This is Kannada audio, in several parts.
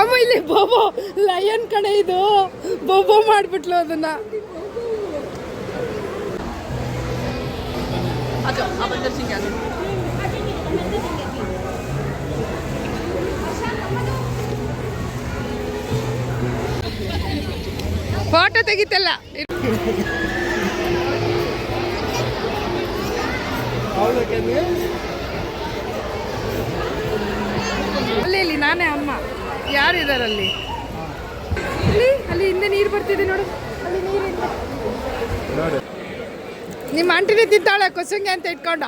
ಅಮ್ಮ ಇಲ್ಲಿ ಬೋಬೋ ಲಯನ್ ಕಡೆ ಇದು. ಬೋಬೋ ಮಾಡ್ಬಿಟ್ಲು ಅದನ್ನ. ಫೋಟೋ ತೆಗಿತಲ್ಲ. ಅಲ್ಲಿ ಇಲ್ಲಿ ನಾನೇ ಅಮ್ಮ. ಯಾರು ಇದಾರೆ ಅಲ್ಲಿ ಅಲ್ಲಿ ಅಲ್ಲಿ ಹಿಂದೆ ನೀರು ಬರ್ತಿದೆ ನೋಡು. ಅಲ್ಲಿ ನೀರಿಲ್ಲ ನಿಮ್ಮ ಆಂಟಿನೇ ತಿಂತಾಳೆ ಕೊಸಂಗೆ ಅಂತ ಇಟ್ಕೊಂಡ.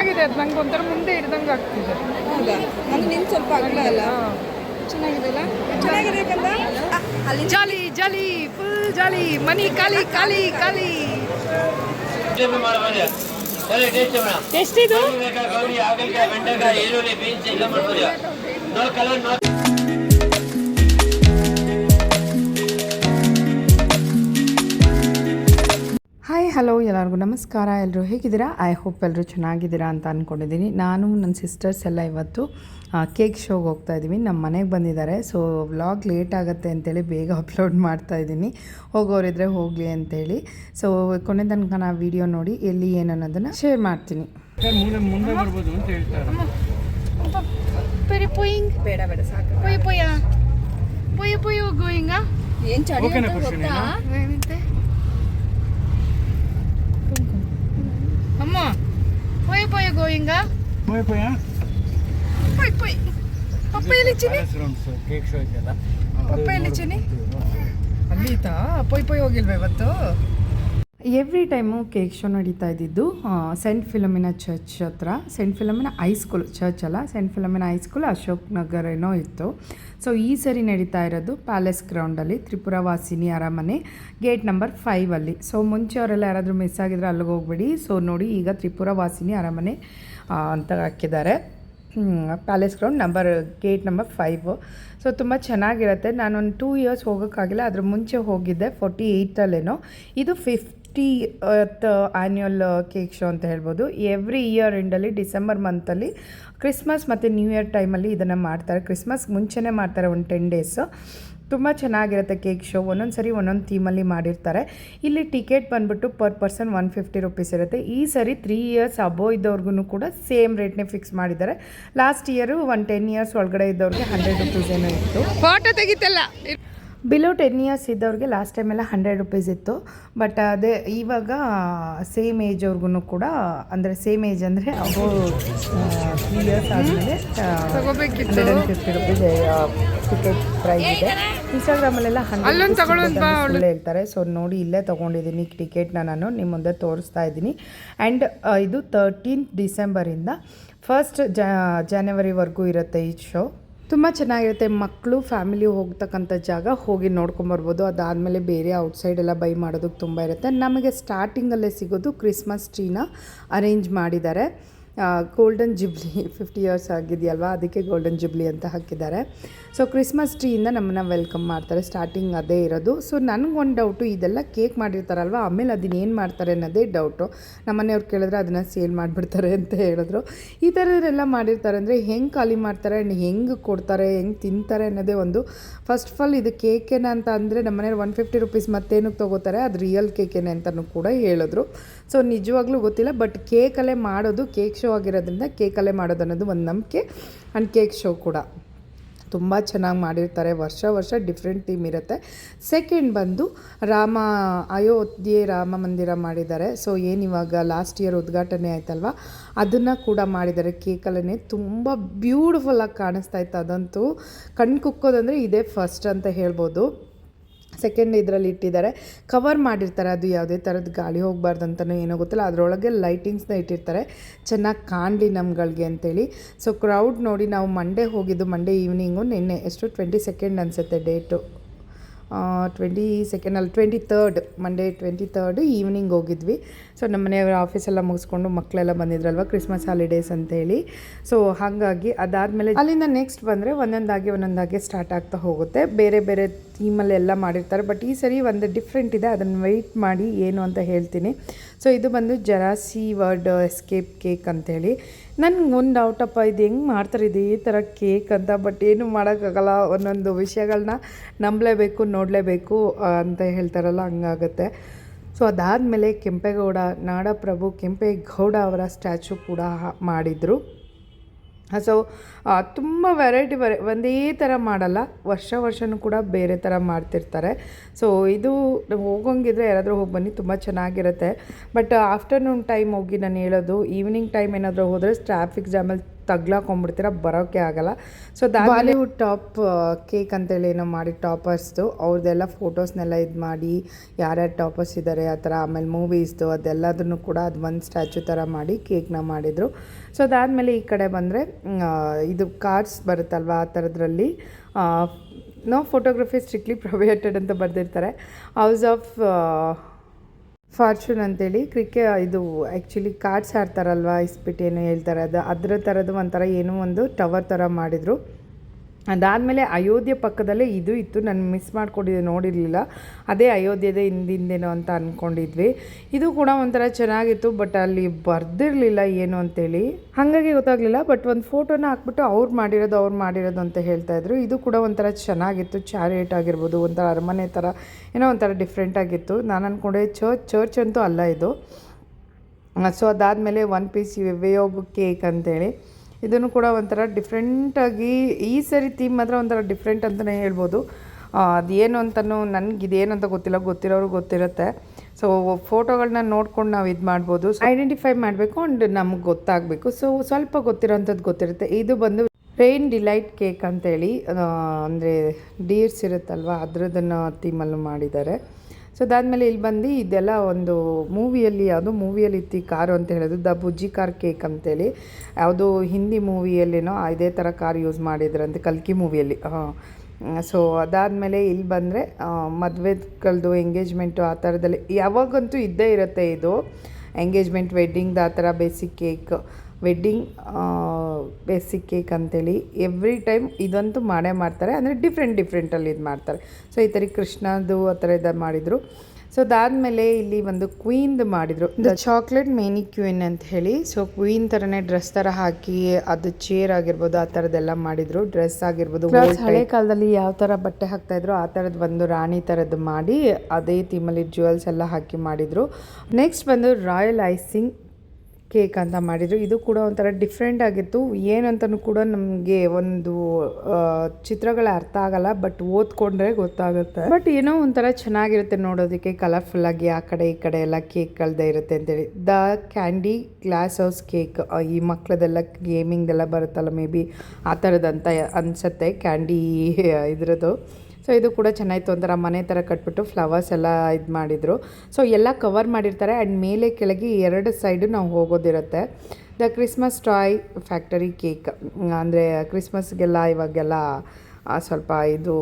ಆಗಿದೆ ಅದು ನಂಗೆ ಒಂಥರ ಮುಂದೆ ಹಿಡ್ದಂಗೆ ಆಗ್ತಿದೆ. ಹೌದಾ? ನಾನು ನಿನ್ ಸ್ವಲ್ಪ ಅಗಲ ಅಲ್ಲ? ಚೆನ್ನಾಗಿದೆ ಅಲ್ಲ? ಚೆನ್ನಾಗಿದೆ ಕಂದ ಅಲ್ಲಿ ಜಾಲಿ ಜಾಲಿ ಫುಲ್ ಜಾಲಿ. ಮನಿ ಖಾಲಿ ಖಾಲಿ ಖಾಲಿ. ಎಷ್ಟಿದು ಬೇಕಾ ಗೌರಿ ಆಗಲಿಕ್ಕೆ ಬೆಂಡೆಕಾಯಿ ಈರುಳ್ಳಿ ಬೀನ್ಸ್ ಎಲ್ಲ ಮಾಡ್ಬೋದು. ಹಾಯ್ ಹಲೋ ಎಲ್ಲರಿಗೂ ನಮಸ್ಕಾರ. ಎಲ್ಲರೂ ಹೇಗಿದ್ದೀರಾ? ಐ ಹೋಪ್ ಎಲ್ಲರೂ ಚೆನ್ನಾಗಿದ್ದೀರಾ ಅಂತ ಅಂದ್ಕೊಂಡಿದ್ದೀನಿ ನಾನು ನನ್ನ ಸಿಸ್ಟರ್ಸ್ ಎಲ್ಲ ಇವತ್ತು ಕೇಕ್ ಶೋಗೆ ಹೋಗ್ತಾ ಇದ್ದೀವಿ. ನಮ್ಮ ಮನೆಗೆ ಬಂದಿದ್ದಾರೆ. ಸೊ ವ್ಲಾಗ್ ಲೇಟ್ ಆಗುತ್ತೆ ಅಂತೇಳಿ ಬೇಗ ಅಪ್ಲೋಡ್ ಮಾಡ್ತಾ ಇದ್ದೀನಿ. ಹೋಗೋರಿದ್ರೆ ಹೋಗಲಿ ಅಂತೇಳಿ. ಸೊ ಕೊನೆ ತನಕ ನಾ ವಿಡಿಯೋ ನೋಡಿ ಎಲ್ಲಿ ಏನು ಅನ್ನೋದನ್ನು ಶೇರ್ ಮಾಡ್ತೀನಿ. ಮುಂದೆ ಮುಂದೆ ಬರ್ಬೋದು ಅಂತ ಹೇಳ್ತಾರೆ ಬೇಡ ಬೇಡ ಸಾಕು ಪೊಯ್ ಪೊಯ್ಯ ಪೊಯ್ಯ ಪೊಯ್ಯ ಗೋಯಿಂಗ ಏನ್ ಚಳಿ ಓಕೆನಾ ಅಂತ ಖುಷಿ ಗೊತ್ತಾ ಏನಂತೆ ಅಮ್ಮ ಪೊಯ್ಯ ಪೊಯ್ಯ ಗೋಯಿಂಗ ಹೋಯ್ ಪಯ್ಯ ಪೊಯ್ ಪೊಯ್ ಪಪ್ಪ ಎಲ್ಲಿ ಚಿನಿ ಕೇಕ್ ಶೋ ಇದೆಯಲ್ಲ ಪಪ್ಪ ಎಲ್ಲಿ ಚಿನಿ ಅಲ್ಲಿ ಇತ್ತಾ ಪೊಯ್ ಪೊಯ್ ಹೋಗಿಲ್ವಾ ಇವತ್ತು ಎವ್ರಿ ಟೈಮು ಕೇಕ್ ಶೋ ನಡೀತಾ ಇದ್ದಿದ್ದು ಸೆಂಟ್ ಫಿಲಮಿನ ಚರ್ಚ್ ಹತ್ರ. Saint Philomena high school church ಅಲ್ಲ. Saint Philomena high school Ashok Nagar ಏನೋ ಇತ್ತು. ಸೊ ಈ ಸರಿ ನಡೀತಾ ಇರೋದು ಪ್ಯಾಲೇಸ್ ಗ್ರೌಂಡಲ್ಲಿ ತ್ರಿಪುರ ವಾಸಿನಿ ಅರಮನೆ ಗೇಟ್ ನಂಬರ್ ಫೈವಲ್ಲಿ ಸೊ ಮುಂಚೆ ಅವರೆಲ್ಲ ಯಾರಾದರೂ ಮಿಸ್ ಆಗಿದ್ರೆ ಅಲ್ಲಿಗೆ ಹೋಗ್ಬೇಡಿ. ಸೊ ನೋಡಿ ಈಗ ತ್ರಿಪುರ ವಾಸಿನಿ ಅರಮನೆ ಅಂತ ಹಾಕಿದ್ದಾರೆ. Palace ground number gate number five so ತುಂಬ ಚೆನ್ನಾಗಿರುತ್ತೆ. ನಾನೊಂದು ಟೂ ಇಯರ್ಸ್ ಹೋಗೋಕ್ಕಾಗಿಲ್ಲ. ಅದ್ರ ಮುಂಚೆ ಹೋಗಿದ್ದೆ ಫೋರ್ಟಿ ಏಯ್ಟಲ್ಲೇನೋ ಇದು ಫಿಫ್ಟಿ ಆ್ಯನ್ಯುವಲ್ ಕೇಕ್ ಶೋ ಅಂತ ಹೇಳ್ಬೋದು. ಎವ್ರಿ ಇಯರ್ ಎಂಡಲ್ಲಿ ಡಿಸೆಂಬರ್ ಮಂತಲ್ಲಿ ಕ್ರಿಸ್ಮಸ್ ಮತ್ತು ನ್ಯೂ ಇಯರ್ ಟೈಮಲ್ಲಿ ಇದನ್ನು ಮಾಡ್ತಾರೆ. ಕ್ರಿಸ್ಮಸ್ ಮುಂಚೆನೇ ಮಾಡ್ತಾರೆ ಒಂದು ಟೆನ್ ಡೇಸು ತುಂಬ ಚೆನ್ನಾಗಿರುತ್ತೆ ಕೇಕ್ ಶೋ ಒಂದೊಂದು ಸರಿ ಒಂದೊಂದು ಥೀಮಲ್ಲಿ ಮಾಡಿರ್ತಾರೆ. ಇಲ್ಲಿ ಟಿಕೆಟ್ ಬಂದುಬಿಟ್ಟು per person one fifty rupees ಇರುತ್ತೆ. ಈ ಸರಿ ತ್ರೀ ಇಯರ್ಸ್ ಅಬೋ ಇದ್ದವ್ರಿಗೂ ಕೂಡ ಸೇಮ್ ರೇಟ್ನೇ ಫಿಕ್ಸ್ ಮಾಡಿದ್ದಾರೆ. Last year one ten years ಒಳಗಡೆ ಇದ್ದವ್ರಿಗೆ ಹಂಡ್ರೆಡ್ ರುಪೀಸ್ ಏನೋ ಇತ್ತು. ಫೋಟೋ ತೆಗಿತಲ್ಲ. ಬಿಲೋ ಟೆನ್ ಇಯರ್ಸ್ ಇದ್ದವ್ರಿಗೆ ಲಾಸ್ಟ್ ಟೈಮೆಲ್ಲ ಹಂಡ್ರೆಡ್ ರುಪೀಸ್ ಇತ್ತು. ಬಟ್ ಅದೇ ಇವಾಗ ಸೇಮ್ ಏಜ್ ಅವ್ರಿಗೂ ಕೂಡ ಅಂದರೆ ಸೇಮ್ ಏಜ್ ಅಂದರೆ ಅವರು ತ್ರೀ ಇಯರ್ಸ್ ಆದಮೇಲೆ hundred and fifty rupees ticket price ಇದೆ. ಇನ್ಸ್ಟಾಗ್ರಾಮಲ್ಲೆಲ್ಲ ಹಂಡ್ರೆಡ್ ಹೇಳ್ತಾರೆ. ಸೊ ನೋಡಿ ಇಲ್ಲೇ ತೊಗೊಂಡಿದ್ದೀನಿ ಟಿಕೆಟ್ನ ನಾನು ನಿಮ್ಮ ಮುಂದೆ ತೋರಿಸ್ತಾ ಇದ್ದೀನಿ. ಆ್ಯಂಡ್ ಇದು ತರ್ಟೀನ್ತ್ ಡಿಸೆಂಬರಿಂದ ಫಸ್ಟ್ ಜನವರಿವರೆಗೂ ಇರುತ್ತೆ ಈ ಶೋ ತುಂಬ ಚೆನ್ನಾಗಿರುತ್ತೆ. ಮಕ್ಕಳು ಫ್ಯಾಮಿಲಿ ಹೋಗ್ತಕ್ಕಂಥ ಜಾಗ ಹೋಗಿ ನೋಡ್ಕೊಂಬರ್ಬೋದು ಅದಾದಮೇಲೆ ಬೇರೆ ಔಟ್ಸೈಡ್ ಎಲ್ಲ ಬೈ ಮಾಡೋದಕ್ಕೆ ತುಂಬ ಇರುತ್ತೆ. ನಮಗೆ ಸ್ಟಾರ್ಟಿಂಗಲ್ಲೇ ಸಿಗೋದು ಕ್ರಿಸ್ಮಸ್ ಟ್ರೀನ ಅರೇಂಜ್ ಮಾಡಿದ್ದಾರೆ. ಗೋಲ್ಡನ್ ಜುಬ್ಲಿ ಫಿಫ್ಟಿ ಇಯರ್ಸ್ ಆಗಿದೆಯಲ್ವಾ? ಅದಕ್ಕೆ ಗೋಲ್ಡನ್ ಜುಬ್ಲಿ ಅಂತ ಹಾಕಿದ್ದಾರೆ. ಸೊ ಕ್ರಿಸ್ಮಸ್ ಟ್ರೀಯಿಂದ ನಮ್ಮನ್ನು ವೆಲ್ಕಮ್ ಮಾಡ್ತಾರೆ. ಸ್ಟಾರ್ಟಿಂಗ್ ಅದೇ ಇರೋದು. ಸೊ ನನಗೊಂದು ಡೌಟು ಇದೆಲ್ಲ ಕೇಕ್ ಮಾಡಿರ್ತಾರಲ್ವ? ಆಮೇಲೆ ಅದನ್ನ ಏನು ಮಾಡ್ತಾರೆ ಅನ್ನೋದೇ ಡೌಟು ನಮ್ಮನೆಯವ್ರು ಕೇಳಿದ್ರೆ ಅದನ್ನು ಸೇಲ್ ಮಾಡಿಬಿಡ್ತಾರೆ ಅಂತ ಹೇಳಿದ್ರು. ಈ ಥರದೆಲ್ಲ ಮಾಡಿರ್ತಾರೆ ಅಂದರೆ ಹೆಂಗೆ ಖಾಲಿ ಮಾಡ್ತಾರೆ ಆ್ಯಂಡ್ ಹೆಂಗೆ ಕೊಡ್ತಾರೆ, ಹೆಂಗೆ ತಿಂತಾರೆ ಅನ್ನೋದೇ ಒಂದು ಫಸ್ಟ್ ಆಫ್ ಆಲ್ ಇದು ಕೇಕೇನ ಅಂತ ಅಂದರೆ ನಮ್ಮನೇಲಿ ಒನ್ ಫಿಫ್ಟಿ ರುಪೀಸ್ ಮತ್ತೇನಕ್ಕೆ ತೊಗೋತಾರೆ. ಅದು ರಿಯಲ್ ಕೇಕೇನೆ ಅಂತಲೂ ಕೂಡ ಹೇಳಿದ್ರು. ಸೊ ನಿಜವಾಗ್ಲೂ ಗೊತ್ತಿಲ್ಲ ಬಟ್ ಕೇಕಲ್ಲೇ ಮಾಡೋದು ಕೇಕ್ ಶೋ ಆಗಿರೋದ್ರಿಂದ ಕೇಕಲ್ಲೇ ಮಾಡೋದು ಅನ್ನೋದು ಒಂದು ನಂಬಿಕೆ ಆ್ಯಂಡ್ ಕೇಕ್ ಶೋ ಕೂಡ. ತುಂಬ ಚೆನ್ನಾಗಿ ಮಾಡಿರ್ತಾರೆ, ವರ್ಷ ವರ್ಷ ಡಿಫ್ರೆಂಟ್ ಥೀಮ್ ಇರುತ್ತೆ. ಸೆಕೆಂಡ್ ಬಂದು ರಾಮ, ಅಯೋಧ್ಯೆ ರಾಮ ಮಂದಿರ ಮಾಡಿದ್ದಾರೆ. ಸೊ ಏನು ಇವಾಗ ಲಾಸ್ಟ್ ಇಯರ್ ಉದ್ಘಾಟನೆ ಆಯ್ತಲ್ವ? ಅದನ್ನು ಕೂಡ ಮಾಡಿದ್ದಾರೆ. ಕೇಕಲ್ಲೇ ತುಂಬ ಬ್ಯೂಟಿಫುಲ್ಲಾಗಿ ಕಾಣಿಸ್ತಾ ಇತ್ತು. ಅದಂತೂ ಕಣ್ಣು ಕುಕ್ಕೋದಂದರೆ ಇದೇ ಫಸ್ಟ್ ಅಂತ ಹೇಳ್ಬೋದು. ಸೆಕೆಂಡ್ ಇದರಲ್ಲಿ ಇಟ್ಟಿದ್ದಾರೆ. ಕವರ್ ಮಾಡಿರ್ತಾರೆ, ಅದು ಯಾವುದೇ ಥರದ ಗಾಳಿ ಹೋಗಬಾರ್ದು ಅಂತಲೂ ಏನೋ ಗೊತ್ತಿಲ್ಲ. ಅದರೊಳಗೆ ಲೈಟಿಂಗ್ಸ್ನ ಇಟ್ಟಿರ್ತಾರೆ. ಚೆನ್ನಾಗಿ ಕಾಣಲಿ ನಮ್ಗಳಿಗೆ ಅಂತೇಳಿ. ಸೊ ಕ್ರೌಡ್ ನೋಡಿ ನಾವು ಮಂಡೇ ಹೋಗಿದ್ದು ಮಂಡೇ ಈವ್ನಿಂಗು ನಿನ್ನೆ, ಎಷ್ಟು? ಟ್ವೆಂಟಿ ಸೆಕೆಂಡ್ ಅನಿಸುತ್ತೆ date. Twenty ಸೆಕೆಂಡಲ್ಲಿ twenty third Monday twenty third evening ಹೋಗಿದ್ವಿ. ಸೊ ನಮ್ಮ ಮನೆಯವರ ಆಫೀಸೆಲ್ಲ ಮುಗಿಸ್ಕೊಂಡು ಮಕ್ಕಳೆಲ್ಲ ಬಂದಿದ್ರಲ್ವ ಕ್ರಿಸ್ಮಸ್ ಹಾಲಿಡೇಸ್ ಅಂತೇಳಿ. ಸೊ ಹಾಗಾಗಿ ಅದಾದಮೇಲೆ ಅಲ್ಲಿಂದ ನೆಕ್ಸ್ಟ್ ಬಂದರೆ ಒಂದೊಂದಾಗಿ ಒಂದೊಂದಾಗಿ ಸ್ಟಾರ್ಟ್ ಆಗ್ತಾ ಹೋಗುತ್ತೆ. ಬೇರೆ ಬೇರೆ ಥೀಮಲ್ಲೆಲ್ಲ ಮಾಡಿರ್ತಾರೆ ಬಟ್ ಈ ಸರಿ ಒಂದು ಡಿಫ್ರೆಂಟ್ ಇದೆ. ಅದನ್ನು ವೆಯ್ಟ್ ಮಾಡಿ ಏನು ಅಂತ ಹೇಳ್ತೀನಿ. ಸೊ ಇದು ಬಂದು ಜರಾಸಿ ವರ್ಡ್ ಎಸ್ಕೇಪ್ ಕೇಕ್ ನನಗೆ ಒಂದು ಡೌಟಪ್ಪ ಇದು ಹೆಂಗೆ ಮಾಡ್ತಾರೆ ಈ ಥರ ಕೇಕ್ ಅಂತ ಬಟ್ ಏನು ಮಾಡೋಕ್ಕಾಗಲ್ಲ. ಒಂದೊಂದು ವಿಷಯಗಳನ್ನ ನಂಬಲೇಬೇಕು, ನೋಡಲೇಬೇಕು ಅಂತ ಹೇಳ್ತಾರಲ್ಲ, ಹಂಗಾಗತ್ತೆ. ಸೊ ಅದಾದಮೇಲೆ ಕೆಂಪೇಗೌಡ, ನಾಡಪ್ರಭು ಕೆಂಪೇಗೌಡ ಅವರ ಸ್ಟ್ಯಾಚು ಕೂಡ ಮಾಡಿದರು. ಸೊ ತುಂಬ ವೆರೈಟಿ ವೆರೈ ಒಂದೇ ಥರ ಮಾಡಲ್ಲ, ವರ್ಷ ವರ್ಷವೂ ಕೂಡ ಬೇರೆ ಥರ ಮಾಡ್ತಿರ್ತಾರೆ. ಸೊ ಇದು ಹೋಗೋಂಗಿದ್ರೆ ಯಾರಾದರೂ ಹೋಗಿ ಬನ್ನಿ, ತುಂಬ ಚೆನ್ನಾಗಿರುತ್ತೆ. ಬಟ್ ಆಫ್ಟರ್ನೂನ್ ಟೈಮ್ ಹೋಗಿ ನಾನು ಹೇಳೋದು ಈವ್ನಿಂಗ್ ಟೈಮ್ ಏನಾದರೂ ಹೋದರೆ ಟ್ರಾಫಿಕ್ ಜಾಮಲ್ಲಿ ತಗ್ಲಾಕೊಂಡ್ಬಿಡ್ತೀರ ಬರೋಕ್ಕೆ ಆಗಲ್ಲ. ಸೊ ಬಾಲಿವುಡ್ ಟಾಪ್ ಕೇಕ್ ಅಂತೇಳಿ ಏನೋ ಮಾಡಿ ಟಾಪರ್ಸ್ದು ಅವ್ರದ್ದೆಲ್ಲ ಫೋಟೋಸ್ನೆಲ್ಲ ಇದು ಮಾಡಿ, ಯಾರ್ಯಾರು ಟಾಪರ್ಸ್ ಇದ್ದಾರೆ ಆ ಥರ ಆಮೇಲೆ ಮೂವೀಸ್ದು ಅದೆಲ್ಲದನ್ನು ಕೂಡ ಅದು ಒಂದು ಸ್ಟ್ಯಾಚು ಥರ ಮಾಡಿ ಕೇಕ್ನ ಮಾಡಿದರು. ಸೊ ಅದಾದಮೇಲೆ ಈ ಕಡೆ ಬಂದರೆ ಇದು ಕಾರ್ಡ್ಸ್ ಬರುತ್ತಲ್ವ, ಆ ಥರದ್ರಲ್ಲಿ ನೋ ಫೋಟೋಗ್ರಫಿ ಸ್ಟ್ರಿಕ್ಟ್ಲಿ ಪ್ರೊವೇಟೆಡ್ ಅಂತ ಬರೆದಿರ್ತಾರೆ. ಹೌಸ್ ಆಫ್ ಫಾರ್ಚೂನ್ ಅಂತೇಳಿ ಕ್ರಿಕೆ, ಇದು ಆ್ಯಕ್ಚುಲಿ ಕಾರ್ಡ್ಸ್ ಆಡ್ತಾರಲ್ವ, ಇಸ್ಪಿಟ್ ಏನು ಹೇಳ್ತಾರೆ, ಅದು ಅದರ ಥರದ್ದು ಒಂಥರ ಏನೋ ಒಂದು ಟವರ್ ಥರ ಮಾಡಿದರು. ಅದಾದಮೇಲೆ ಅಯೋಧ್ಯೆ ಪಕ್ಕದಲ್ಲೇ ಇದು ಇತ್ತು. ನಾನು ಮಿಸ್ ಮಾಡಿಕೊಂಡಿದ್ದೆ, ನೋಡಿರಲಿಲ್ಲ. ಅದೇ ಅಯೋಧ್ಯೆದೇ ಹಿಂದಿಂದೇನೋ ಅಂತ ಅಂದ್ಕೊಂಡಿದ್ವಿ ಇದು ಕೂಡ ಒಂಥರ ಚೆನ್ನಾಗಿತ್ತು ಬಟ್ ಅಲ್ಲಿ ಬರ್ದಿರಲಿಲ್ಲ ಏನು ಅಂತೇಳಿ. ಹಾಗಾಗಿ ಗೊತ್ತಾಗಲಿಲ್ಲ ಬಟ್ ಒಂದು ಫೋಟೋನ ಹಾಕ್ಬಿಟ್ಟು ಅವ್ರು ಮಾಡಿರೋದು ಅವ್ರು ಮಾಡಿರೋದು ಅಂತ ಹೇಳ್ತಾ ಇದ್ರು. ಇದು ಕೂಡ ಒಂಥರ ಚೆನ್ನಾಗಿತ್ತು, ಚಾರಿಯೇಟ್ ಆಗಿರ್ಬೋದು, ಒಂಥರ ಅರಮನೆ ಥರ ಏನೋ ಒಂಥರ ಡಿಫ್ರೆಂಟ್ ಆಗಿತ್ತು. ನಾನು ಅಂದ್ಕೊಂಡೆ ಚರ್ಚ್ ಚರ್ಚ್ ಅಂತೂ ಅಲ್ಲ ಇದು. ಸೊ ಅದಾದಮೇಲೆ ಒನ್ ಪೀಸ್ ವೇಯೋಗ್ ಕೇಕ್ ಅಂತೇಳಿ. ಇದನ್ನು ಕೂಡ ಒಂಥರ ಡಿಫ್ರೆಂಟಾಗಿ ಈ ಸರಿ ಥೀಮ್ ಮಾತ್ರ ಒಂಥರ ಡಿಫ್ರೆಂಟ್ ಅಂತಲೇ ಹೇಳ್ಬೋದು. ಅದೇನು ಅಂತಲೂ ಅಂತ ಗೊತ್ತಿಲ್ಲ, ಗೊತ್ತಿರೋರು ಗೊತ್ತಿರುತ್ತೆ. ಸೊ ಫೋಟೋಗಳನ್ನ ನೋಡ್ಕೊಂಡು ನಾವು ಇದು ಮಾಡ್ಬೋದು. ಐಡೆಂಟಿಫೈ ಮಾಡಬೇಕು ಆ್ಯಂಡ್ ನಮಗೆ ಗೊತ್ತಾಗಬೇಕು. ಸೊ ಸ್ವಲ್ಪ ಗೊತ್ತಿರೋಂಥದ್ದು ಗೊತ್ತಿರುತ್ತೆ. ಇದು ಬಂದು ರೈನ್ ಡಿಲೈಟ್ ಕೇಕ್ ಅಂತೇಳಿ ಅಂದರೆ ಡೀರ್ಸ್ ಇರುತ್ತಲ್ವ, ಅದರದನ್ನು ಥೀಮಲ್ಲೂ ಮಾಡಿದ್ದಾರೆ. ಸೊ ಅದಾದಮೇಲೆ ಇಲ್ಲಿ ಬಂದು ಇದೆಲ್ಲ ಒಂದು ಮೂವಿಯಲ್ಲಿ, ಯಾವುದೋ ಮೂವಿಯಲ್ಲಿ ಇತ್ತು ಕಾರು ಅಂತ ಹೇಳೋದು, ದ ಬುಜ್ಜಿ ಕಾರ್ ಕೇಕ್ ಅಂತೇಳಿ. ಯಾವುದೋ ಹಿಂದಿ ಮೂವಿಯಲ್ಲೇನೋ ಇದೇ ಥರ ಕಾರ್ ಯೂಸ್ ಮಾಡಿದ್ರಂತೆ, ಕಲ್ಕಿ ಮೂವಿಯಲ್ಲಿ. ಹಾಂ. ಸೊ ಅದಾದಮೇಲೆ ಇಲ್ಲಿ ಬಂದರೆ ಮದುವೆಗಳದ್ದು ಎಂಗೇಜ್ಮೆಂಟು ಆ ಥರದಲ್ಲಿ, ಯಾವಾಗಂತೂ ಇದ್ದೇ ಇರುತ್ತೆ ಇದು. ಎಂಗೇಜ್ಮೆಂಟ್ ವೆಡ್ಡಿಂಗ್ದು ಆ ಥರ basic cake wedding basic cake ಅಂತೇಳಿ ಎವ್ರಿ ಟೈಮ್ ಇದಂತೂ ಮಾಡೇ ಮಾಡ್ತಾರೆ ಅಂದರೆ ಡಿಫ್ರೆಂಟ್ ಡಿಫ್ರೆಂಟಲ್ಲಿ ಇದು ಮಾಡ್ತಾರೆ. ಸೊ ಈ ಥರ ಕೃಷ್ಣದು ಆ ಥರ ಇದು ಮಾಡಿದರು. ಸೊ ಅದಾದಮೇಲೆ ಇಲ್ಲಿ ಒಂದು ಕ್ವೀನ್ದು ಮಾಡಿದರು. ದ ಚಾಕ್ಲೇಟ್ ಮೇನಿ ಕ್ವೀನ್ ಅಂತ ಹೇಳಿ ಸೊ ಕ್ವೀನ್ ಥರನೇ ಡ್ರೆಸ್ ಥರ ಹಾಕಿ ಅದು ಚೇರ್ ಆಗಿರ್ಬೋದು ಆ ಥರದ್ದೆಲ್ಲ ಮಾಡಿದರು. ಡ್ರೆಸ್ ಆಗಿರ್ಬೋದು ಹಳೆ ಕಾಲದಲ್ಲಿ ಯಾವ ಥರ ಬಟ್ಟೆ ಹಾಕ್ತಾ ಇದ್ರು ಆ ಥರದ್ದು ಒಂದು ರಾಣಿ ಥರದ್ದು ಮಾಡಿ ಅದೇ ಥೀಮಲ್ಲಿ ಜ್ಯುವೆಲ್ಸ್ ಎಲ್ಲ ಹಾಕಿ ಮಾಡಿದರು. ನೆಕ್ಸ್ಟ್ ಬಂದು ರಾಯಲ್ ಐಸಿಂಗ್ ಕೇಕ್ ಅಂತ ಮಾಡಿದರು. ಇದು ಕೂಡ ಒಂಥರ ಡಿಫ್ರೆಂಟ್ ಆಗಿತ್ತು. ಏನಂತನೂ ಕೂಡ ನಮಗೆ ಒಂದು ಚಿತ್ರಗಳ ಅರ್ಥ ಆಗಲ್ಲ ಬಟ್ ಓದ್ಕೊಂಡ್ರೆ ಗೊತ್ತಾಗುತ್ತೆ. ಬಟ್ ಏನೋ ಒಂಥರ ಚೆನ್ನಾಗಿರುತ್ತೆ ನೋಡೋದಕ್ಕೆ ಕಲರ್ಫುಲ್ಲಾಗಿ ಆ ಕಡೆ, ಈ ಕಡೆ ಎಲ್ಲ ಕೇಕ್ಗಳದ್ದೇ ಇರುತ್ತೆ ಅಂತೇಳಿ. The candy glass house cake ಈ ಮಕ್ಕಳದೆಲ್ಲ ಗೇಮಿಂಗ್ದೆಲ್ಲ ಬರುತ್ತಲ್ಲ ಮೇ ಬಿ ಆ ಥರದಂತ ಅನಿಸುತ್ತೆ. ಕ್ಯಾಂಡಿ ಇದ್ರದ್ದು. ಸೊ ಇದು ಕೂಡ ಚೆನ್ನಾಗಿತ್ತು ಒಂಥರ ಮನೆ ಥರ ಕಟ್ಬಿಟ್ಟು ಫ್ಲವರ್ಸ್ ಎಲ್ಲ ಇದು ಮಾಡಿದರು. ಸೊ ಎಲ್ಲ ಕವರ್ ಮಾಡಿರ್ತಾರೆ. ಆ್ಯಂಡ್ ಮೇಲೆ ಕೆಳಗೆ ಎರಡು ಸೈಡು ನಾವು ಹೋಗೋದಿರುತ್ತೆ. The Christmas toy factory cake ಅಂದರೆ ಕ್ರಿಸ್ಮಸ್ಗೆಲ್ಲ ಇವಾಗೆಲ್ಲ ಸ್ವಲ್ಪ ಇದು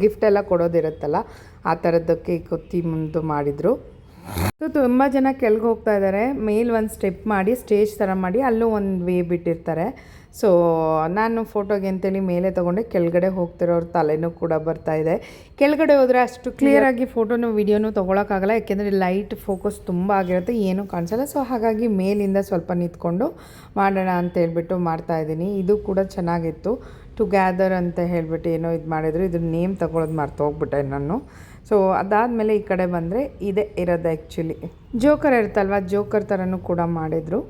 ಗಿಫ್ಟ್ ಎಲ್ಲ ಕೊಡೋದಿರುತ್ತಲ್ಲ, ಆ ಥರದ್ದು ಕೇಕ್ ಮುಂದೆ ಮಾಡಿದರು. ಸೊ ತುಂಬ ಜನ ಕೆಳಗೆ ಹೋಗ್ತಾ ಇದ್ದಾರೆ ಮೇಲ್ ಒಂದು ಸ್ಟೆಪ್ ಮಾಡಿ ಸ್ಟೇಜ್ ಥರ ಮಾಡಿ, ಅಲ್ಲೂ ಒಂದು ವೇ ಬಿಟ್ಟಿರ್ತಾರೆ. ಸೊ ನಾನು ಫೋಟೋಗೆ ಅಂತೇಳಿ ಮೇಲೆ ತೊಗೊಂಡೆ. ಕೆಳಗಡೆ ಹೋಗ್ತಿರೋರ ತಲೆನೂ ಕೂಡ ಬರ್ತಾ ಇದೆ. ಕೆಳಗಡೆ ಹೋದರೆ ಅಷ್ಟು ಕ್ಲಿಯರಾಗಿ ಫೋಟೋನು ವೀಡಿಯೋನು ತೊಗೊಳಕ್ಕಾಗಲ್ಲ. ಯಾಕೆಂದರೆ ಲೈಟ್ ಫೋಕಸ್ ತುಂಬ ಆಗಿರುತ್ತೆ. ಏನೂ ಕಾಣಿಸಲ್ಲ. ಸೊ ಹಾಗಾಗಿ ಮೇಲಿಂದ ಸ್ವಲ್ಪ ನಿಂತ್ಕೊಂಡು ಮಾಡೋಣ ಅಂತ ಹೇಳ್ಬಿಟ್ಟು ಮಾಡ್ತಾ ಇದ್ದೀನಿ. ಇದು ಕೂಡ ಚೆನ್ನಾಗಿತ್ತು. ಟುಗ್ಯಾದರ್ ಅಂತ ಹೇಳ್ಬಿಟ್ಟು ಏನೋ ಇದು ಮಾಡಿದ್ರು. ಇದ್ರ ನೇಮ್ ತಗೊಳ್ಳೋದು ಮರ್ತು ಹೋಗ್ಬಿಟ್ಟೆ ನಾನು. ಸೊ ಅದಾದಮೇಲೆ ಈ ಕಡೆ ಬಂದರೆ ಇದೇ ಇರೋದು ಆ್ಯಕ್ಚುಲಿ ಜೋಕರ್ ಇರುತ್ತಲ್ವ? ಜೋಕರ್ ಥರನೂ ಕೂಡ ಮಾಡಿದರು.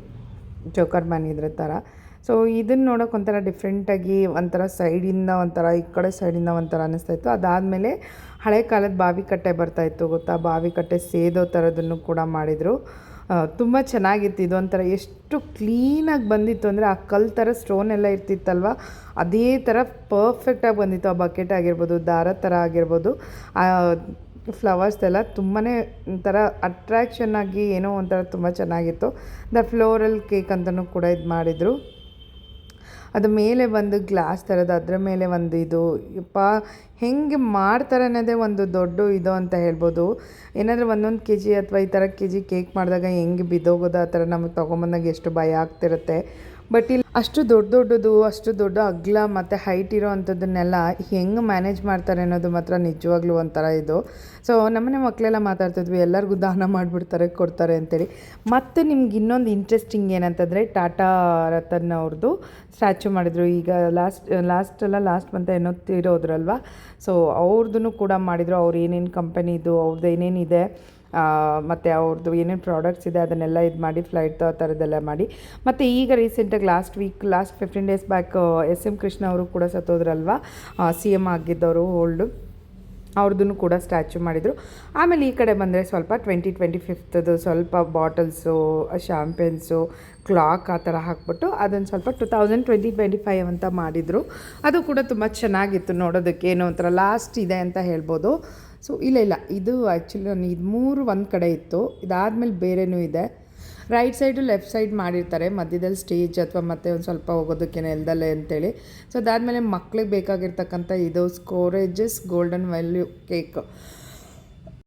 ಜೋಕರ್ ಬಂದಿದ್ರ ಥರ ಸೊ ಇದನ್ನು ನೋಡೋಕೆ ಒಂಥರ ಡಿಫ್ರೆಂಟಾಗಿ ಒಂಥರ ಸೈಡಿಂದ ಒಂಥರ, ಈ ಕಡೆ ಸೈಡಿಂದ ಒಂಥರ ಅನ್ನಿಸ್ತಾ ಇತ್ತು ಅದಾದಮೇಲೆ ಹಳೆ ಕಾಲದ ಬಾವಿ ಕಟ್ಟೆ ಬರ್ತಾಯಿತ್ತು ಗೊತ್ತಾ? ಬಾವಿ ಕಟ್ಟೆ ಸೇದೋ ಥರದನ್ನು ಕೂಡ ಮಾಡಿದರು. ತುಂಬ ಚೆನ್ನಾಗಿತ್ತು. ಇದೊಂಥರ ಎಷ್ಟು ಕ್ಲೀನಾಗಿ ಬಂದಿತ್ತು ಅಂದರೆ ಆ ಕಲ್ಲು ಥರ ಸ್ಟೋನ್ ಎಲ್ಲ ಇರ್ತಿತ್ತಲ್ವ? ಅದೇ ಥರ ಪರ್ಫೆಕ್ಟಾಗಿ ಬಂದಿತ್ತು. ಆ ಬಕೆಟ್ ಆಗಿರ್ಬೋದು, ದಾರ ಥರ ಆಗಿರ್ಬೋದು. ಫ್ಲವರ್ಸ್ ಎಲ್ಲ ತುಂಬಾ ಒಂಥರ ಅಟ್ರ್ಯಾಕ್ಷನ್ ಆಗಿ ಏನೋ ಒಂಥರ ತುಂಬ ಚೆನ್ನಾಗಿತ್ತು. ದ ಫ್ಲೋರಲ್ ಕೇಕ್ ಅಂತಲೂ ಕೂಡ ಇದು ಮಾಡಿದರು. ಅದು ಮೇಲೆ ಒಂದು ಗ್ಲಾಸ್ ಥರದ್ದು ಅದರ ಮೇಲೆ ಒಂದು ಇದು. ಯಪ್ಪ, ಹೆಂಗೆ ಮಾಡ್ತಾರೆ ಅನ್ನೋದೇ ಒಂದು ದೊಡ್ಡ ಇದು ಅಂತ ಹೇಳ್ಬೋದು. ಏನಾದರೂ ಒಂದೊಂದು ಕೆ ಜಿ ಅಥವಾ ಈ ಥರ ಕೆ ಜಿ ಕೇಕ್ ಮಾಡಿದಾಗ ಹೆಂಗೆ ಬಿದ್ದೋಗೋದು ಆ ಥರ ನಮಗೆ ತೊಗೊಂಬಂದಾಗ ಎಷ್ಟು ಭಯ ಆಗ್ತಿರುತ್ತೆ. ಬಟ್ ಇಲ್ಲಿ ಅಷ್ಟು ದೊಡ್ಡ ದೊಡ್ಡದು, ಅಷ್ಟು ದೊಡ್ಡ ಅಗ್ಲ ಮತ್ತು ಹೈಟ್ ಇರೋ ಅಂಥದ್ದನ್ನೆಲ್ಲ ಹೆಂಗೆ ಮ್ಯಾನೇಜ್ ಮಾಡ್ತಾರೆ ಅನ್ನೋದು ಮಾತ್ರ ನಿಜವಾಗ್ಲೂ ಒಂಥರ ಇದು. ಸೊ ನಮ್ಮನೆ ಮಕ್ಕಳೆಲ್ಲ ಮಾತಾಡ್ತಿದ್ವಿ, ಎಲ್ಲರಿಗೂ ದಾನ ಮಾಡಿಬಿಡ್ತಾರೆ, ಕೊಡ್ತಾರೆ ಅಂತೇಳಿ. ಮತ್ತು ನಿಮ್ಗೆ ಇನ್ನೊಂದು ಇಂಟ್ರೆಸ್ಟಿಂಗ್ ಏನಂತಂದರೆ ಟಾಟಾ ರತನ್ ಅವ್ರದ್ದು ಸ್ಟ್ಯಾಚು ಮಾಡಿದರು. ಈಗ ಲಾಸ್ಟ್ ಲಾಸ್ಟ್ ಅಲ್ಲ ಲಾಸ್ಟ್ ಮಂತ್ ಏನೋ ತಿರೋದ್ರಲ್ವ ಸೊ ಅವ್ರದ್ದು ಕೂಡ ಮಾಡಿದರು, ಅವ್ರು ಏನೇನು ಕಂಪನಿದು ಅವ್ರದ್ದು ಏನೇನಿದೆ? ಮತ್ತು ಅವ್ರದ್ದು ಏನೇನು ಪ್ರಾಡಕ್ಟ್ಸ್ ಇದೆ ಅದನ್ನೆಲ್ಲ ಇದು ಮಾಡಿ ಫ್ಲೈಟ್ ಆ ಥರದ್ದೆಲ್ಲ ಮಾಡಿ. ಮತ್ತು ಈಗ ರೀಸೆಂಟಾಗಿ last week last fifteen days back S M Krishna ಅವರು ಕೂಡ ಸತ್ತೋದ್ರಲ್ವ? ಸಿ ಎಂ ಆಗಿದ್ದವರು ಓಲ್ಡು ಅವ್ರದ್ದು ಕೂಡ ಸ್ಟ್ಯಾಚು ಮಾಡಿದರು. ಆಮೇಲೆ ಈ ಕಡೆ ಬಂದರೆ ಸ್ವಲ್ಪ ಟ್ವೆಂಟಿ ಟ್ವೆಂಟಿ ಫಿಫ್ತದು ಸ್ವಲ್ಪ ಬಾಟಲ್ಸು ಶಾಂಪೇನ್ಸು ಕ್ಲಾಕ್ ಆ ಥರ ಹಾಕ್ಬಿಟ್ಟು ಅದನ್ನು ಸ್ವಲ್ಪ two thousand twenty twenty five ಅಂತ ಮಾಡಿದರು. ಅದು ಕೂಡ ತುಂಬ ಚೆನ್ನಾಗಿತ್ತು ನೋಡೋದಕ್ಕೆ. ಏನೋ ಒಂಥರ ಲಾಸ್ಟ್ ಇದೆ ಅಂತ ಹೇಳ್ಬೋದು. ಸೊ ಇಲ್ಲ ಇಲ್ಲ. ಇದು ಆ್ಯಕ್ಚುಲಿ ನಾನು ಇದು ಮೂರು ಒಂದು ಕಡೆ ಇತ್ತು. ಇದಾದಮೇಲೆ ಬೇರೆನೂ ಇದೆ. ರೈಟ್ ಸೈಡು ಲೆಫ್ಟ್ ಸೈಡ್ ಮಾಡಿರ್ತಾರೆ. ಮಧ್ಯದಲ್ಲಿ ಸ್ಟೇಜ್ ಅಥವಾ ಮತ್ತೆ ಒಂದು ಸ್ವಲ್ಪ ಹೋಗೋದಕ್ಕೆ ನೆಲದಲ್ಲೇ ಅಂತೇಳಿ. ಸೊ ಅದಾದಮೇಲೆ ಮಕ್ಳಿಗೆ ಬೇಕಾಗಿರ್ತಕ್ಕಂಥ ಇದು ಸ್ಕೋರೇಜಸ್ ಗೋಲ್ಡನ್ ವ್ಯಾಲ್ಯೂ ಕೇಕ್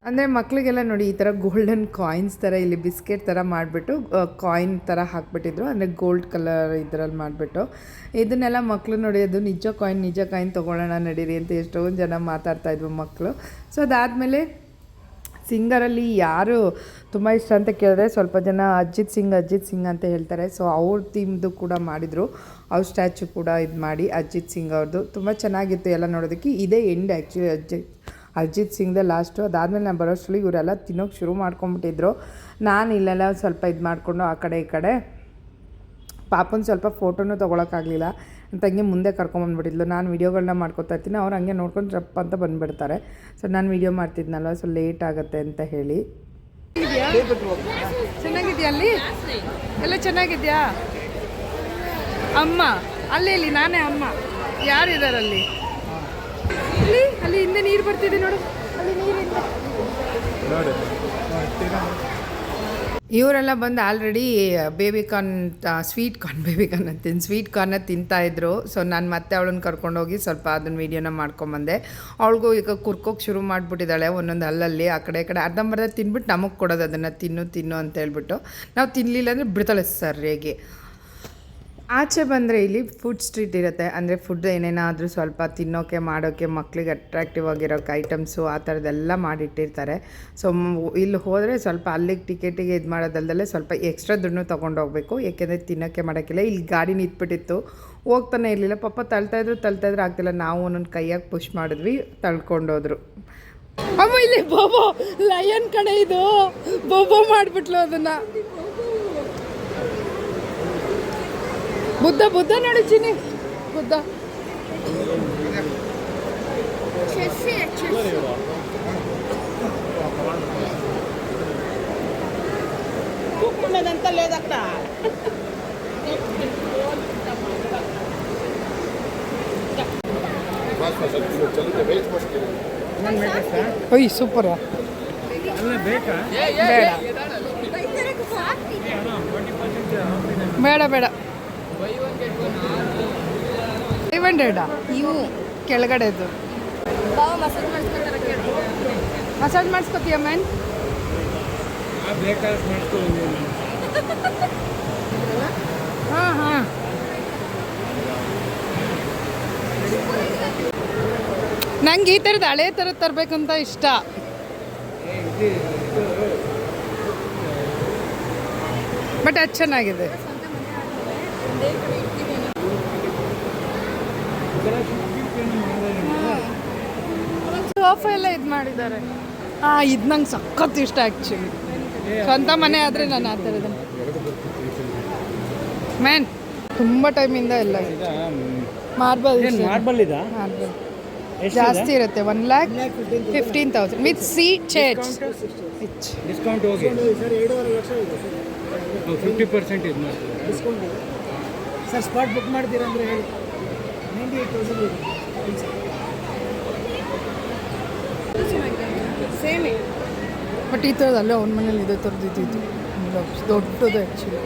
ಅಂದರೆ ಮಕ್ಕಳಿಗೆಲ್ಲ ನೋಡಿ ಈ ಥರ ಗೋಲ್ಡನ್ ಕಾಯಿನ್ಸ್ ಥರ ಇಲ್ಲಿ ಬಿಸ್ಕೆಟ್ ಥರ ಮಾಡಿಬಿಟ್ಟು ಕಾಯಿನ್ ಥರ ಹಾಕ್ಬಿಟ್ಟಿದ್ರು. ಅಂದರೆ ಗೋಲ್ಡ್ ಕಲರ್ ಇದರಲ್ಲಿ ಮಾಡಿಬಿಟ್ಟು. ಇದನ್ನೆಲ್ಲ ಮಕ್ಕಳು ನೋಡಿ, ಅದು ನಿಜ ಕಾಯಿನ್ ನಿಜ ಕಾಯಿನ್ ತೊಗೊಳ್ಳೋಣ ನಡೀರಿ ಅಂತ ಎಷ್ಟೊಂದು ಜನ ಮಾತಾಡ್ತಾ ಇದ್ವು ಮಕ್ಕಳು ಸೊ ಅದಾದಮೇಲೆ ಸಿಂಗರಲ್ಲಿ ಯಾರು ತುಂಬ ಇಷ್ಟ ಅಂತ ಕೇಳಿದ್ರೆ ಸ್ವಲ್ಪ ಜನ ಅಜಿತ್ ಸಿಂಗ್ ಅಜಿತ್ ಸಿಂಗ್ ಅಂತ ಹೇಳ್ತಾರೆ. ಸೊ ಅವ್ರ ಥೀಮ್ದು ಕೂಡ ಮಾಡಿದರು. ಅವ್ರ ಸ್ಟ್ಯಾಚು ಕೂಡ ಇದು ಮಾಡಿ ಅಜಿತ್ ಸಿಂಗ್ ಅವ್ರದ್ದು ತುಂಬ ಚೆನ್ನಾಗಿತ್ತು ಎಲ್ಲ ನೋಡೋದಕ್ಕೆ. ಇದೇ ಎಂಡ್ ಆ್ಯಕ್ಚುಲಿ ಅಜಿತ್ ಅರ್ಜಿತ್ ಸಿಂಗ್ದೆ ಲಾಸ್ಟು ಅದಾದಮೇಲೆ ನಾನು ಬರೋಷ್ಟರಲ್ಲಿ ಇವರೆಲ್ಲ ತಿನ್ನೋಕೆ ಶುರು ಮಾಡ್ಕೊಂಬಿಟ್ಟಿದ್ರು. ನಾನು ಇಲ್ಲೆಲ್ಲ ಸ್ವಲ್ಪ ಇದು ಮಾಡಿಕೊಂಡು ಆ ಕಡೆ ಈ ಕಡೆ. ಪಾಪನ ಸ್ವಲ್ಪ ಫೋಟೋನೂ ತೊಗೊಳಕ್ಕಾಗಲಿಲ್ಲ. ನನ್ನ ತಂಗಿ ಮುಂದೆ ಕರ್ಕೊಂಬಂದ್ಬಿಟ್ಟಿದ್ಲು ನಾನು ವೀಡಿಯೋಗಳನ್ನ ಮಾಡ್ಕೊತಾ ಇರ್ತೀನಿ. ಅವ್ರು ಹಂಗೆ ನೋಡ್ಕೊಂಡು ರಪ್ಪ ಅಂತ ಬಂದುಬಿಡ್ತಾರೆ. ಸೊ ನಾನು ವೀಡಿಯೋ ಮಾಡ್ತಿದ್ನಲ್ಲ ಸೊ ಲೇಟ್ ಆಗುತ್ತೆ ಅಂತ ಹೇಳಿ. ಚೆನ್ನಾಗಿದ್ಯಾ? ಅಲ್ಲಿ? ಎಲ್ಲ ಚೆನ್ನಾಗಿದ್ಯಾ? ಅಮ್ಮ, ಅಲ್ಲಿ ಇಲ್ಲಿ, ನಾನೇ ಅಮ್ಮ. ಯಾರಿದ್ದಾರೆ ಅಲ್ಲಿ ಅಲ್ಲಿ ಹಿಂದೆ ನೀರು ಬರ್ತಿದೆ ನೋಡು. ಅಲ್ಲಿ ನೀರಿಂದ ಇವರೆಲ್ಲ ಬಂದು already baby corn sweet corn baby corn ತಿನ್ ಸ್ವೀಟ್ ಕಾರ್ನ ತಿಂತಾಯಿದ್ರು ಸೊ ನಾನು ಮತ್ತೆ ಅವಳನ್ನ ಕರ್ಕೊಂಡೋಗಿ ಸ್ವಲ್ಪ ಅದನ್ನ ವೀಡಿಯೋನ ಮಾಡ್ಕೊಂಬಂದೆ ಅವಳಿಗೂ ಈಗ ಕುರ್ಕೋಕ್ ಶುರು ಮಾಡಿಬಿಟ್ಟಿದ್ದಾಳೆ ಒಂದೊಂದು ಅಲ್ಲಲ್ಲಿ ಆ ಕಡೆ ಈ ಕಡೆ. ಅರ್ಧಂಬರ್ಧ ತಿನ್ಬಿಟ್ಟು ನಮಗೆ ಕೊಡೋದು ಅದನ್ನು ತಿನ್ನು ತಿನ್ನು ಅಂತ ಹೇಳ್ಬಿಟ್ಟು. ನಾವು ತಿನ್ನಲಿಲ್ಲ ಅಂದರೆ ಬಿಡ್ತಾಳೆ ಸರಿಯಾಗಿ ಆಚೆ ಬಂದರೆ ಇಲ್ಲಿ ಫುಡ್ ಸ್ಟ್ರೀಟ್ ಇರುತ್ತೆ. ಅಂದರೆ ಫುಡ್ ಏನೇನಾದರೂ ಸ್ವಲ್ಪ ತಿನ್ನೋಕೆ ಮಾಡೋಕ್ಕೆ ಮಕ್ಕಳಿಗೆ ಅಟ್ರಾಕ್ಟಿವ್ ಆಗಿರೋಕ್ಕೆ ಐಟಮ್ಸು ಆ ಥರದ್ದೆಲ್ಲ ಮಾಡಿಟ್ಟಿರ್ತಾರೆ. ಸೊ ಇಲ್ಲಿ ಹೋದರೆ ಸ್ವಲ್ಪ ಅಲ್ಲಿಗೆ ಟಿಕೆಟಿಗೆ ಇದು ಮಾಡೋದಲ್ದಲ್ಲೇ ಸ್ವಲ್ಪ ಎಕ್ಸ್ಟ್ರಾ ದುಡ್ಡು ತೊಗೊಂಡು ಹೋಗಬೇಕು ಏಕೆಂದರೆ ತಿನ್ನೋಕ್ಕೆ ಮಾಡೋಕ್ಕಿಲ್ಲ ಇಲ್ಲಿ ಗಾಡಿ ನಿಂತ್ಬಿಟ್ಟಿತ್ತು. ಹೋಗ್ತಾನೆ ಇರಲಿಲ್ಲ. ಪಾಪ ತಳ್ತಾಯಿದ್ರು ತಳ್ತಾಯಿದ್ರು ಆಗ್ತಿಲ್ಲ. ನಾವು ಒಂದೊಂದು ಕೈಯಾಗಿ ಪುಷ್ ಮಾಡಿದ್ವಿ, ತಳ್ಕೊಂಡೋದ್ರು. ಅಮ್ಮ ಇಲ್ಲಿ, ಬೋಬೋ ಲಯನ್ ಕಡೆ ಇದು. ಬೋಬೋ ಮಾಡಿಬಿಟ್ಲು ಅದನ್ನು. ಬುದ್ಧ ಬುದ್ಧ ನಡೀತೀನಿ ಬುದ್ಧ. ಒಯ್ ಸೂಪರ್ ಅಲ್ಲ ಬೇಡ. ಬೇಡ ಬೇಡ ಬೇಡ ಫೈವ್ ಹಂಡ್ರೆಡಾ ಇವು ಕೆಳಗಡೆದು. ಮಸಾಜ್ ಮಾಡಿಸ್ಕೋತೀಯ ಕೇಳಿ. ಮಸಾಜ್ ಮಾಡಿಸ್ಕೊತೀಯ ಮ್ಯಾನ್ ಹಾಂ ಹಾಂ. ನಂಗೆ ಈ ಥರದ್ದು ಹಳೆ ಥರದ್ದು ತರಬೇಕಂತ ಇಷ್ಟ. ಬಟ್ ಅದು ಚೆನ್ನಾಗಿದೆ. ಸೋಫಾ ಎಲ್ಲ ಇದು ಮಾಡಿದ್ದಾರೆ. ಹಾಂ ಇದು ನಂಗೆ ಸಖತ್ ಇಷ್ಟ ಆ್ಯಕ್ಚುಲಿ ಸ್ವಂತ ಮನೆ ಆದರೆ ನಾನು ಆ ಥರದ ಮ್ಯಾನ್ ತುಂಬ ಟೈಮಿಂದ ಎಲ್ಲ ಮಾರ್ಬಲ್ ಇದಾ. ಮಾರ್ಬಲ್ ಜಾಸ್ತಿ ಇರುತ್ತೆ one lakh fifteen thousand with C chairs discount ಹೋಗಿ. ಫಿಫ್ಟಿ ಪರ್ಸೆಂಟ್ ಇದು ಸರ್. ಸ್ಪಾಟ್ ಬುಕ್ ಮಾಡ್ತೀರಾ ಅಂದರೆ ಹೇಳಿ. Ninety eight thousand same but ಈ ಥರದ್ದು ಅಲ್ಲೇ ಅವ್ನ ಮನೇಲಿ ಇದೇ ಥರದ್ದು ಇದ್ದಿತ್ತು ದೊಡ್ಡದು ಆ್ಯಕ್ಚುಲಿ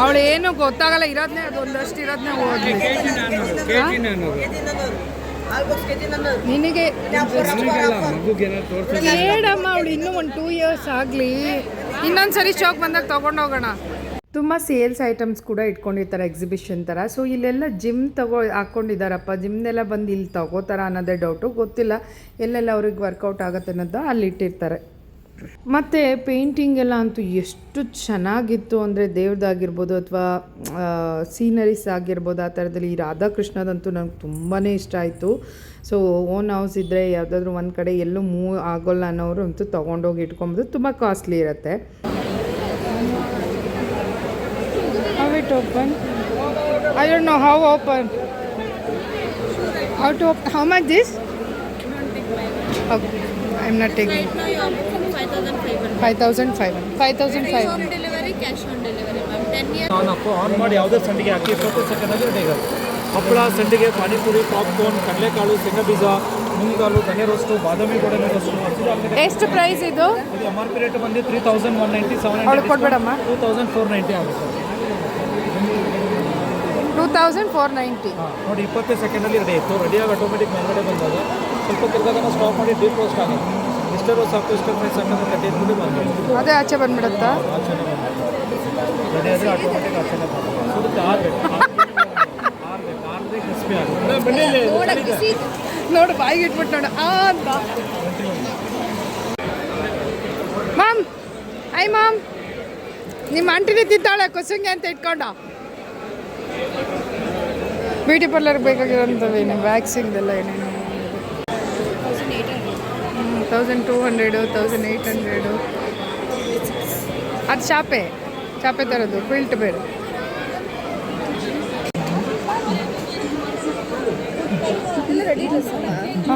ಅವಳು ಏನು ಗೊತ್ತಾಗಲ್ಲ ಇರೋದನ್ನೇ ಅದು ಒಂದಷ್ಟು ಇರೋದನ್ನೇ ಓದ್ಲಿ. ನಾನ್ನೂರು ನಿನಗೆ ಹೇಳಮ್ಮ ಅವಳು ಇನ್ನೂ ಒಂದು ಟೂ ಇಯರ್ಸ್ ಆಗಲಿ. ಇನ್ನೊಂದು ಸರಿ ಶೋಕ್ ಬಂದಾಗ ತೊಗೊಂಡೋಗೋಣ. ತುಂಬ ಸೇಲ್ಸ್ ಐಟಮ್ಸ್ ಕೂಡ ಇಟ್ಕೊಂಡಿರ್ತಾರೆ ಎಕ್ಸಿಬಿಷನ್ ಥರ ಸೊ ಇಲ್ಲೆಲ್ಲ ಜಿಮ್ ತಗೋ ಹಾಕ್ಕೊಂಡಿದ್ದಾರಪ್ಪ ಜಿಮ್ನೆಲ್ಲ ಬಂದು ಇಲ್ಲಿ ತಗೋತಾರ ಅನ್ನೋದೇ ಡೌಟು ಗೊತ್ತಿಲ್ಲ ಎಲ್ಲೆಲ್ಲ ಅವ್ರಿಗೆ ವರ್ಕೌಟ್ ಆಗುತ್ತೆ ಅನ್ನೋದು ಅಲ್ಲಿ ಇಟ್ಟಿರ್ತಾರೆ. ಮತ್ತು ಪೇಂಟಿಂಗ್ ಎಲ್ಲ ಅಂತೂ ಎಷ್ಟು ಚೆನ್ನಾಗಿತ್ತು ಅಂದರೆ ದೇವ್ರದ್ದಾಗಿರ್ಬೋದು ಅಥವಾ ಸೀನರೀಸ್ ಆಗಿರ್ಬೋದು ಆ ಥರದಲ್ಲಿ ಈ ರಾಧಾಕೃಷ್ಣದಂತೂ ನಂಗೆ ತುಂಬಾ ಇಷ್ಟ ಆಯಿತು. ಸೊ ಓನ್ ಹೌಸ್ ಇದ್ದರೆ ಯಾವುದಾದ್ರೂ ಒಂದು ಕಡೆ ಎಲ್ಲೂ ಮೂವ್ ಆಗೋಲ್ಲ ಅನ್ನೋರು ಅಂತೂ ತೊಗೊಂಡೋಗಿ ಇಟ್ಕೊಂಬೋದು. ತುಂಬ ಕಾಸ್ಟ್ಲಿ ಇರುತ್ತೆ How it open? I don't know how open. How to open? How much this? Okay. I'm not taking. Right now you opt for 5,500. 5,500. 5,500. Home delivery, cash on delivery, ma'am. 10 years. On ಹಾಕು ಆನ್ ಮಾಡಿ ಯಾವುದೇ ಸಂಡಿಗೆ ಹಾಕಿ ಇಪ್ಪತ್ತು ಸೆಕೆಂಡ್ ರೆಡಿ ಆಗುತ್ತೆ ಹಪ್ಪಳ ಸಂಡಿಗೆ ಪಾನಿಪುರಿ ಪಾಪ್ಕಾರ್ನ್ ಕಡಲೆಕಾಳು ಶೇಂಗಾ ಬೀಜ ಮುಂಗಾಲು ಧನೆ ರೋಸ್ಟು ಬಾದಾಮಿ ಗೋಡಂಬಿ ರೋಸ್ಟು ಎಷ್ಟು ಪ್ರೈಸ್ ಇದು ಎಂ ಆರ್ ಪಿ ರೇಟ್ ಬಂದು three thousand one ninety seven ಅವ್ಳಿಗೆ ಕೊಡ್ಬೇಡಮ್ಮ ಟೂ ತೌಸಂಡ್ ಫೋರ್ ನೈಂಟಿ ಆಗುತ್ತೆ ಟೂ ತೌಸಂಡ್ ಫೋರ್ ನೈಂಟಿ ನೋಡಿ ಇಪ್ಪತ್ತೇ ಸೆಕೆಂಡಲ್ಲಿ ರೆಡಿ ಆಯಿತು. ರೆಡಿಯಾಗಿ ಆಟೋಮೆಟಿಕ್ ಮೇಲ್ಗಡೆ ಬಂದಾಗ ಸ್ವಲ್ಪ ತಿರ್ಗಾಗ ಸ್ಟಾಪ್ ಮಾಡಿ ಡೀಪ್ ರೋಸ್ಟ್ ಆಗುತ್ತೆ ಇಷ್ಟೇ ರೋಸ್ಟ್ ಹಾಕು ಇಷ್ಟೇ ಪ್ರೈಸ್ ಹಾಕಿದ್ರೆ ಕಟ್ಟಿ ಇಟ್ಬಿಟ್ಟು ಅದೇ ಆಚೆ ಬಂದ್ಬಿಡುತ್ತಾ? ಆಚೆನೆ ರೆಡಿ ಆದರೆ ಆಟೋಮೆಟಿಕ್ ಆಚೆನೆ ಸುಡುತ್ತೆ ಆರ್ಬೇಕು ಆರ್ದ್ರೆ ಕ್ರಿಸ್ಪಿ ಆಗುತ್ತೆ ನೋಡು ಬಾಯಿಗೆ ಇಟ್ಬಿಟ್ಟು ನೋಡು. ಆ ಅಂತ ಮಾಮ್ ಐ ಮಾಮ್. ನಿಮ್ಮ ಅಂಟಿನೇ ತಿಂತಾಳೆ ಕೊಸಂಗೆ ಅಂತ ಇಟ್ಕೊಂಡ. ಬ್ಯೂಟಿ ಪಾರ್ಲರ್ ಬೇಕಾಗಿರೋಂಥವೇನು ವ್ಯಾಕ್ಸಿಂಗ್ದೆಲ್ಲ ಏನೇನು thousand two hundred thousand eight hundred ಅದು ಚಾಪೆ ಚಾಪೆ ತರೋದು. ಫಿಲ್ಟ್ ಬೇರೆ.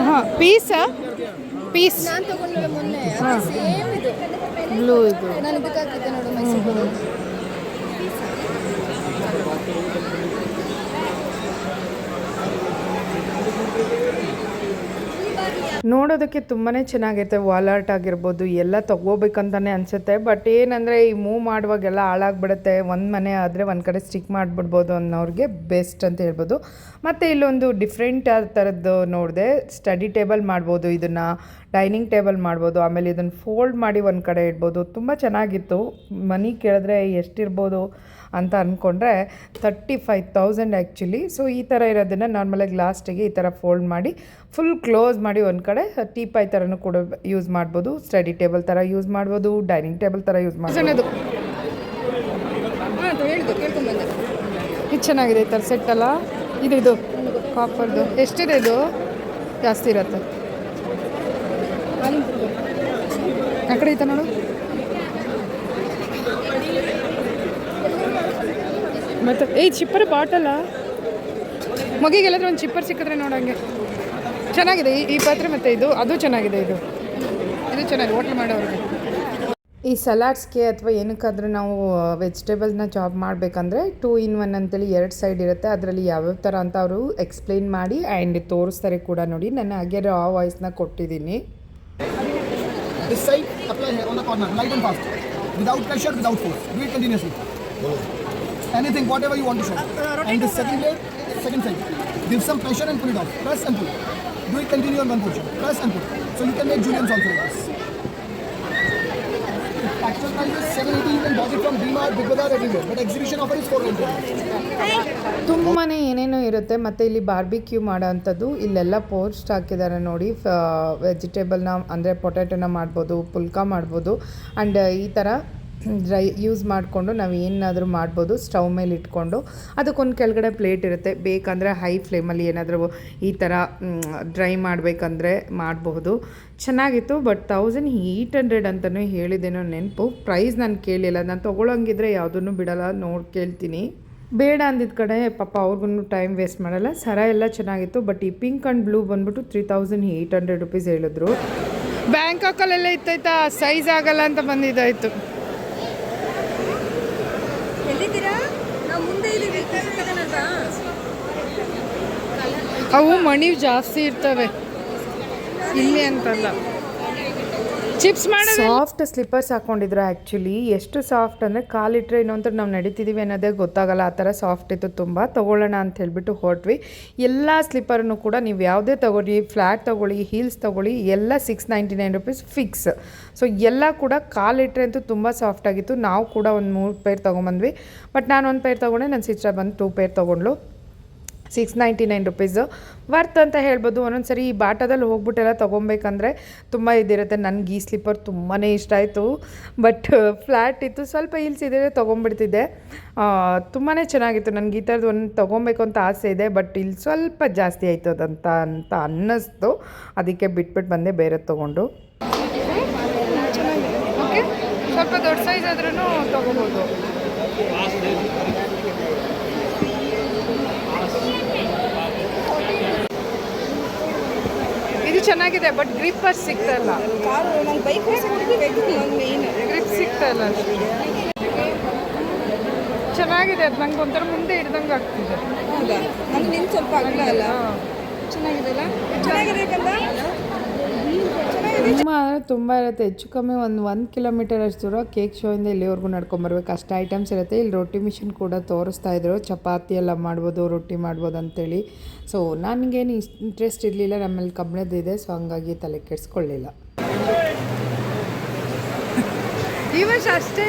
ಹಾಂ ಪೀಸಾ ಪೀಸ್ ನಾನು ತಗೊಂಡ್ರೆ ಮೊನ್ನೆ. ಹಾಂ. ಸೇಮ್ ಇದು. ಬ್ಲೂ ಇದು. ನಾನು ನೋಡು ಮೈಸೂರು. ನೋಡೋದಕ್ಕೆ ತುಂಬಾ ಚೆನ್ನಾಗಿರುತ್ತೆ ವಾಲ್ ಆರ್ಟ್ ಆಗಿರ್ಬೋದು, ಎಲ್ಲ ತೊಗೋಬೇಕಂತಲೇ ಅನಿಸುತ್ತೆ. ಬಟ್ ಏನಂದರೆ ಈ ಮೂವ್ ಮಾಡುವಾಗೆಲ್ಲ ಹಾಳಾಗ್ಬಿಡುತ್ತೆ. ಒಂದು ಮನೆ ಆದರೆ ಒಂದು ಕಡೆ ಸ್ಟಿಕ್ ಮಾಡಿಬಿಡ್ಬೋದು ಅನ್ನೋರಿಗೆ ಬೆಸ್ಟ್ ಅಂತ ಹೇಳ್ಬೋದು. ಮತ್ತು ಇಲ್ಲೊಂದು ಡಿಫ್ರೆಂಟ್ ಥರದ್ದು ನೋಡಿದೆ ಸ್ಟಡಿ ಟೇಬಲ್ ಮಾಡ್ಬೋದು ಇದನ್ನು ಡೈನಿಂಗ್ ಟೇಬಲ್ ಮಾಡ್ಬೋದು, ಆಮೇಲೆ ಇದನ್ನು ಫೋಲ್ಡ್ ಮಾಡಿ ಒಂದು ಕಡೆ ಇಡ್ಬೋದು. ತುಂಬ ಚೆನ್ನಾಗಿತ್ತು. ಮನಿ ಕೇಳಿದ್ರೆ ಎಷ್ಟಿರ್ಬೋದು ಅಂತ ಅಂದ್ಕೊಂಡ್ರೆ thirty five thousand actually so ಈ ಥರ ಇರೋದನ್ನು ನಾರ್ಮಲಾಗಿ ಲಾಸ್ಟಿಗೆ ಈ ಥರ ಫೋಲ್ಡ್ ಮಾಡಿ ಫುಲ್ ಕ್ಲೋಸ್ ಮಾಡಿ ಒಂದು ಕಡೆ ಟೀಪೈ ಥರನೂ ಕೂಡ ಯೂಸ್ ಮಾಡ್ಬೋದು ಸ್ಟಡಿ ಟೇಬಲ್ ಥರ ಯೂಸ್ ಮಾಡ್ಬೋದು ಡೈನಿಂಗ್ ಟೇಬಲ್ ಥರ ಯೂಸ್ ಮಾಡ್ಬೋದು. ಇದು ಚೆನ್ನಾಗಿದೆ ಈ ಥರ ಸೆಟ್ ಅಲ್ಲ. ಇದು ಇದು ಕಾಪರ್ದು ಎಷ್ಟಿದೆ ಇದು? ಜಾಸ್ತಿ ಇರುತ್ತೆ. ಆ ಕಡೆ ಐತ ನೋಡು. ಮತ್ತೆ ಏಯ್ ಚಿಪ್ಪರ್ ಬಾಟಲ್ಲ ಮಗಿಗೆಲ್ಲಾದ್ರೂ ಒಂದು ಚಿಪ್ಪರ್ ಸಿಕ್ಕಿದ್ರೆ ನೋಡಂಗೆ ಚೆನ್ನಾಗಿದೆ ಈ- ಈ ಪಾತ್ರೆ ಮತ್ತು ಇದು ಅದು ಚೆನ್ನಾಗಿದೆ ಇದು. ಇದು ಚೆನ್ನಾಗಿದೆ ಹೋಟ್ಲ್ ಮಾಡೋರಿಗೆ. ಈ ಸಲಾಡ್ಸ್ಗೆ ಅಥವಾ ಏನಕ್ಕಾದರೂ ನಾವು ವೆಜಿಟೇಬಲ್ಸ್ನ ಚಾಪ್ ಮಾಡಬೇಕಂದ್ರೆ ಟೂ ಇನ್ ಒನ್ ಅಂತೇಳಿ ಎರಡು ಸೈಡ್ ಇರುತ್ತೆ. ಅದರಲ್ಲಿ ಯಾವ್ಯಾವ ಥರ ಅಂತ ಅವರು ಎಕ್ಸ್ಪ್ಲೈನ್ ಮಾಡಿ ಆ್ಯಂಡ್ ತೋರಿಸ್ತಾರೆ ಕೂಡ ನೋಡಿ. ನಾನು ಹಾಗೆ ಆ ವಾಯ್ಸ್ನ ಕೊಟ್ಟಿದ್ದೀನಿ. This side, apply here on the corner, light and fast. Without pressure, without force. Do it continuously. Anything, whatever you want to show. Uh, And the second blade, second side. Give some pressure and pull it off. Press and pull. Do it continue on one portion. Press and pull. So you can make julians also like this. Actual price is 780. You can bought it from DMart, Big Bazaar, everywhere. But exhibition offer is 400. ತುಂಬಾ ಏನೇನೋ ಇರುತ್ತೆ ಮತ್ತು ಇಲ್ಲಿ ಬಾರ್ಬಿಕ್ಯೂ ಮಾಡೋ ಅಂಥದ್ದು ಇಲ್ಲೆಲ್ಲ ಪೋಸ್ಟ್ ಹಾಕಿದ್ದಾರೆ ನೋಡಿ ವೆಜಿಟೇಬಲ್ನ ಅಂದರೆ ಪೊಟ್ಯಾಟೊನ ಮಾಡ್ಬೋದು ಪುಲ್ಕ ಮಾಡ್ಬೋದು ಆ್ಯಂಡ್ ಈ ಥರ ಡ್ರೈ ಯೂಸ್ ಮಾಡಿಕೊಂಡು ನಾವು ಏನಾದರೂ ಮಾಡ್ಬೋದು ಸ್ಟವ್ ಮೇಲೆ ಇಟ್ಕೊಂಡು ಅದಕ್ಕೊಂದು ಕೆಳಗಡೆ ಪ್ಲೇಟ್ ಇರುತ್ತೆ. ಬೇಕಂದರೆ ಹೈ ಫ್ಲೇಮಲ್ಲಿ ಏನಾದರೂ ಈ ಥರ ಡ್ರೈ ಮಾಡಬೇಕಂದ್ರೆ ಮಾಡಬಹುದು ಚೆನ್ನಾಗಿತ್ತು, ಬಟ್ ತೌಸಂಡ್ ಏಯ್ಟ್ ಹಂಡ್ರೆಡ್ ಅಂತಲೂ ಹೇಳಿದ್ದೇನೋ ನೆನಪು. ಪ್ರೈಸ್ ನಾನು ಕೇಳಿಲ್ಲ, ನಾನು ತೊಗೊಳಂಗಿದ್ರೆ ಯಾವುದನ್ನು ಬಿಡಲ್ಲ, ನೋಡಿ ಕೇಳ್ತೀನಿ. ಬೇಡ ಅಂದಿದ್ದ ಕಡೆ ಪಾಪ ಅವ್ರಿಗೂ ಟೈಮ್ ವೇಸ್ಟ್ ಮಾಡಲ್ಲ. ಸರ ಎಲ್ಲ ಚೆನ್ನಾಗಿತ್ತು, ಬಟ್ ಈ ಪಿಂಕ್ ಆ್ಯಂಡ್ ಬ್ಲೂ ಬಂದ್ಬಿಟ್ಟು three thousand eight hundred rupees ಹೇಳಿದ್ರು. ಬ್ಯಾಂಕಾಕಲ್ಲೆಲ್ಲ ಇತ್ತಾಯ್ತಾ ಸೈಜ್ ಆಗಲ್ಲ ಅಂತ ಬಂದಿದ್ದಾಯಿತು ಎಲ್ಲಿದ್ದೀರಾ ನಾವು ಮುಂದೆ ಇದ್ದೀವಿ ತಗೋಣಲ್ವಾ ಅವು ಮಣಿ ಜಾಸ್ತಿ ಇರ್ತವೆ. ಇಲ್ಲಿ ಅಂತಲ್ಲ. ಚಿಪ್ಸ್ ಮಾಡಿ ಸಾಫ್ಟ್ ಸ್ಲಿಪ್ಪರ್ಸ್ ಹಾಕೊಂಡಿದ್ರು ಆ್ಯಕ್ಚುಲಿ ಎಷ್ಟು ಸಾಫ್ಟ್ ಅಂದರೆ ಕಾಲಿಟ್ರೆ ಇನ್ನೊಂಥರ ನಾವು ನಡೀತಿದ್ದೀವಿ ಅನ್ನೋದೇ ಗೊತ್ತಾಗಲ್ಲ. ಆ ಥರ ಸಾಫ್ಟ್ ಇತ್ತು ತುಂಬ. ತೊಗೊಳ್ಳೋಣ ಅಂತ ಹೇಳ್ಬಿಟ್ಟು ಹೊರಟ್ವಿ. ಎಲ್ಲ ಸ್ಲಿಪ್ಪರನ್ನು ಕೂಡ ನೀವು ಯಾವುದೇ ತೊಗೊಳ್ಳಿ ಫ್ಲ್ಯಾಟ್ ತೊಗೊಳ್ಳಿ ಹೀಲ್ಸ್ ತೊಗೊಳ್ಳಿ, ಎಲ್ಲ six ninety nine rupees fix so ಎಲ್ಲ ಕೂಡ ಕಾಲಿಟ್ರೆ ಅಂತೂ ತುಂಬ ಸಾಫ್ಟ್ ಆಗಿತ್ತು. ನಾವು ಕೂಡ ಒಂದು ಮೂರು ಪೇರ್ ತೊಗೊಂಬಂದ್ವಿ. ಬಟ್ ನಾನು ಒಂದು ಪೇರ್ ತೊಗೊಂಡೆ ನನ್ನ ಸಿಸ್ಟರ್ ಬಂದು two pair ತೊಗೊಂಡ್ಲು six ninety nine rupees. Worth ಅಂತ ಹೇಳ್ಬೋದು. ಒಂದೊಂದು ಸರಿ ಈ ಬಾಟದಲ್ಲಿ ಹೋಗ್ಬಿಟ್ಟೆಲ್ಲ ತೊಗೊಬೇಕಂದ್ರೆ ತುಂಬ ಇದಿರುತ್ತೆ. ನನಗೆ ಈ ಸ್ಲಿಪ್ಪರ್ ತುಂಬಾ ಇಷ್ಟ ಆಯಿತು. ಬಟ್ ಫ್ಲ್ಯಾಟ್ ಇತ್ತು. ಸ್ವಲ್ಪ ಇದ್ದರೆ ತೊಗೊಂಬಿಡ್ತಿದ್ದೆ. ತುಂಬಾ ಚೆನ್ನಾಗಿತ್ತು. ನನಗೆ ಈ ಥರದ್ದು ಒಂದು ತೊಗೊಬೇಕು ಅಂತ ಆಸೆ ಇದೆ. ಬಟ್ ಇಲ್ಲಿ ಸ್ವಲ್ಪ ಜಾಸ್ತಿ ಆಯಿತು ಅದಂತ ಅಂತ ಅನ್ನಿಸ್ತು. ಅದಕ್ಕೆ ಬಿಟ್ಬಿಟ್ಟು ಬಂದೆ ಬೇರೆ ತೊಗೊಂಡು. ಸ್ವಲ್ಪ ದೊಡ್ಡ ಸೈಜ್ ಆದ್ರೂ ತೊಗೋಬೋದು ಇದು ಚೆನ್ನಾಗಿದೆ ಬಟ್ ಗ್ರಿಪ್ಪರ್ ಸಿಗ್ತಾ ಇಲ್ಲ. ಕಾರು ನಂಗೆ ಬೈಕ್ ಬೇಕು ನಂಗೆ ಮೇಯ್ನ್ ಗ್ರಿಪ್ ಸಿಗ್ತಾ ಇಲ್ಲ. ಚೆನ್ನಾಗಿದೆ ಅದು ನಂಗೆ ಒಂಥರ ಮುಂದೆ ಹಿಡ್ದಂಗೆ ಆಗ್ತಿದೆ. ಹೌದಾ? ನಂಗೆ ಸ್ವಲ್ಪ ಅಲ್ಲ? ಚೆನ್ನಾಗಿದೆ ಅಲ್ಲ ಚೆನ್ನಾಗಿದೆ. ತುಂಬ ಅಂದರೆ ತುಂಬ ಇರುತ್ತೆ. ಹೆಚ್ಚು ಕಮ್ಮಿ ಒಂದು ಒಂದು ಕಿಲೋಮೀಟರ್ ಅಷ್ಟು ದೂರ ಕೇಕ್ ಶೋಯಿಂದ ಇಲ್ಲಿವರೆಗೂ ನಡ್ಕೊಂಬರ್ಬೇಕು ಅಷ್ಟು ಐಟಮ್ಸ್ ಇರುತ್ತೆ. ಇಲ್ಲಿ ರೊಟ್ಟಿ ಮಿಷಿನ್ ಕೂಡ ತೋರಿಸ್ತಾ ಇದ್ರು. ಚಪಾತಿ ಎಲ್ಲ ಮಾಡ್ಬೋದು ರೊಟ್ಟಿ ಮಾಡ್ಬೋದು ಅಂತೇಳಿ. ಸೊ ನನಗೇನು ಇಂಟ್ರೆಸ್ಟ್ ಇರಲಿಲ್ಲ. ನಮ್ಮಲ್ಲಿ ಕಬ್ಬಿಣದಿದೆ ಸೊ ಹಂಗಾಗಿ ತಲೆ ಕೆಡಿಸ್ಕೊಳ್ಳಿಲ್ಲ. ಈ ವರ್ಷ ಅಷ್ಟೇ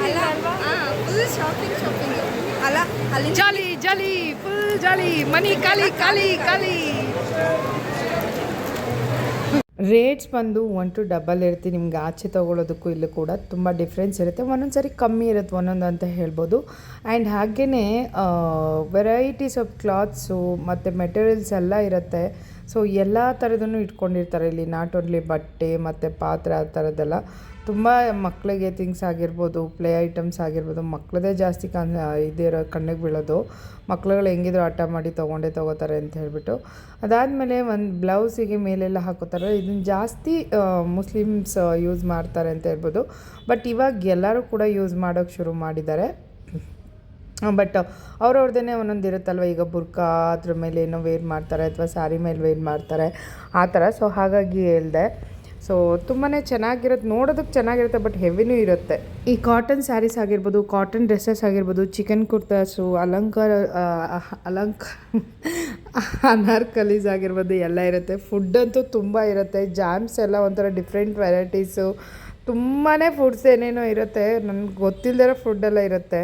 ಫುಲ್ ಶಾಪಿಂಗ್ ಶಾಪಿಂಗ್ ಅಲ್ಲ ಅಲ್ಲಿ ಜಾಲಿ ಜಾಲಿ ಫುಲ್ ಜಾಲಿ. ಮನಿ ಖಾಲಿ ಖಾಲಿ ಖಾಲಿ. ರೇಟ್ಸ್ ಬಂದು ಒನ್ ಟು ಡಬಲ್ ಇರುತ್ತೆ. ನಿಮ್ಗೆ ಆಚೆ ತೊಗೊಳೋದಕ್ಕೂ ಇಲ್ಲೂ ಕೂಡ ತುಂಬ ಡಿಫ್ರೆನ್ಸ್ ಇರುತ್ತೆ. ಒಂದೊಂದು ಸರಿ ಕಮ್ಮಿ ಇರುತ್ತೆ, ಒಂದೊಂದು ಅಂತ ಹೇಳ್ಬೋದು. ಆ್ಯಂಡ್ ಹಾಗೆಯೇ ವೆರೈಟೀಸ್ ಆಫ್ ಕ್ಲಾತ್ಸು ಮತ್ತು ಮೆಟೀರಿಯಲ್ಸ್ ಎಲ್ಲ ಇರುತ್ತೆ. ಸೊ ಎಲ್ಲ ಥರದನ್ನು ಇಟ್ಕೊಂಡಿರ್ತಾರೆ ಇಲ್ಲಿ. ನಾಟ್ ಓನ್ಲಿ ಬಟ್ಟೆ, ಮತ್ತು ಪಾತ್ರೆ ಆ ಥರದ್ದೆಲ್ಲ ತುಂಬ ಮಕ್ಕಳಿಗೆ ಥಿಂಗ್ಸ್ ಆಗಿರ್ಬೋದು ಪ್ಲೇ ಐಟಮ್ಸ್ ಆಗಿರ್ಬೋದು ಮಕ್ಕಳದೇ ಜಾಸ್ತಿ ಕನ್ ಇದಿರೋ ಕಣ್ಣಿಗೆ ಬೀಳೋದು. ಮಕ್ಳುಗಳು ಹೆಂಗಿದ್ರು ಆಟ ಮಾಡಿ ತೊಗೊಂಡೇ ತೊಗೋತಾರೆ ಅಂತ ಹೇಳ್ಬಿಟ್ಟು. ಅದಾದಮೇಲೆ ಒಂದು ಬ್ಲೌಸಿಗೆ ಮೇಲೆಲ್ಲ ಹಾಕೋತಾರೆ. ಇದನ್ನು ಜಾಸ್ತಿ ಮುಸ್ಲಿಮ್ಸ್ ಯೂಸ್ ಮಾಡ್ತಾರೆ ಅಂತ ಹೇಳ್ಬೋದು. ಬಟ್ ಇವಾಗ ಎಲ್ಲರೂ ಕೂಡ ಯೂಸ್ ಮಾಡೋಕ್ಕೆ ಶುರು ಮಾಡಿದ್ದಾರೆ. ಬಟ್ ಅವ್ರವ್ರದ್ದೇ ಒಂದೊಂದು ಇರುತ್ತಲ್ವ, ಈಗ ಬುರ್ಕಾ ಅದ್ರ ಮೇಲೆ ಏನೋ ವೇರ್ ಮಾಡ್ತಾರೆ, ಅಥವಾ ಸ್ಯಾರಿ ಮೇಲೆ ವೇರ್ ಮಾಡ್ತಾರೆ, ಆ ಥರ. ಸೊ ಹಾಗಾಗಿ ಹೇಳ್ದೆ. ಸೊ ತುಂಬಾ ಚೆನ್ನಾಗಿರುತ್ತೆ ನೋಡೋದಕ್ಕೆ ಚೆನ್ನಾಗಿರುತ್ತೆ ಬಟ್ ಹೆವಿನೂ ಇರುತ್ತೆ. ಈ ಕಾಟನ್ ಸ್ಯಾರೀಸ್ ಆಗಿರ್ಬೋದು ಕಾಟನ್ ಡ್ರೆಸ್ಸಸ್ ಆಗಿರ್ಬೋದು ಚಿಕನ್ ಕುರ್ತಾಸು ಅಲಂಕಾರ ಅಲಂಕಾರ ಅಲಂಕ ಅನಾರ್ಕಲೀಸ್ ಆಗಿರ್ಬೋದು ಎಲ್ಲ ಇರುತ್ತೆ. ಫುಡ್ ಅಂತೂ ತುಂಬ ಇರುತ್ತೆ. ಜಾಮ್ಸ್ ಎಲ್ಲ ಒಂಥರ ಡಿಫ್ರೆಂಟ್ ವೆರೈಟೀಸು ತುಂಬಾ ಫುಡ್ಸ್ ಏನೇನೋ ಇರುತ್ತೆ. ನನಗೆ ಗೊತ್ತಿಲ್ಲದಿರೋ ಫುಡ್ಡೆಲ್ಲ ಇರುತ್ತೆ.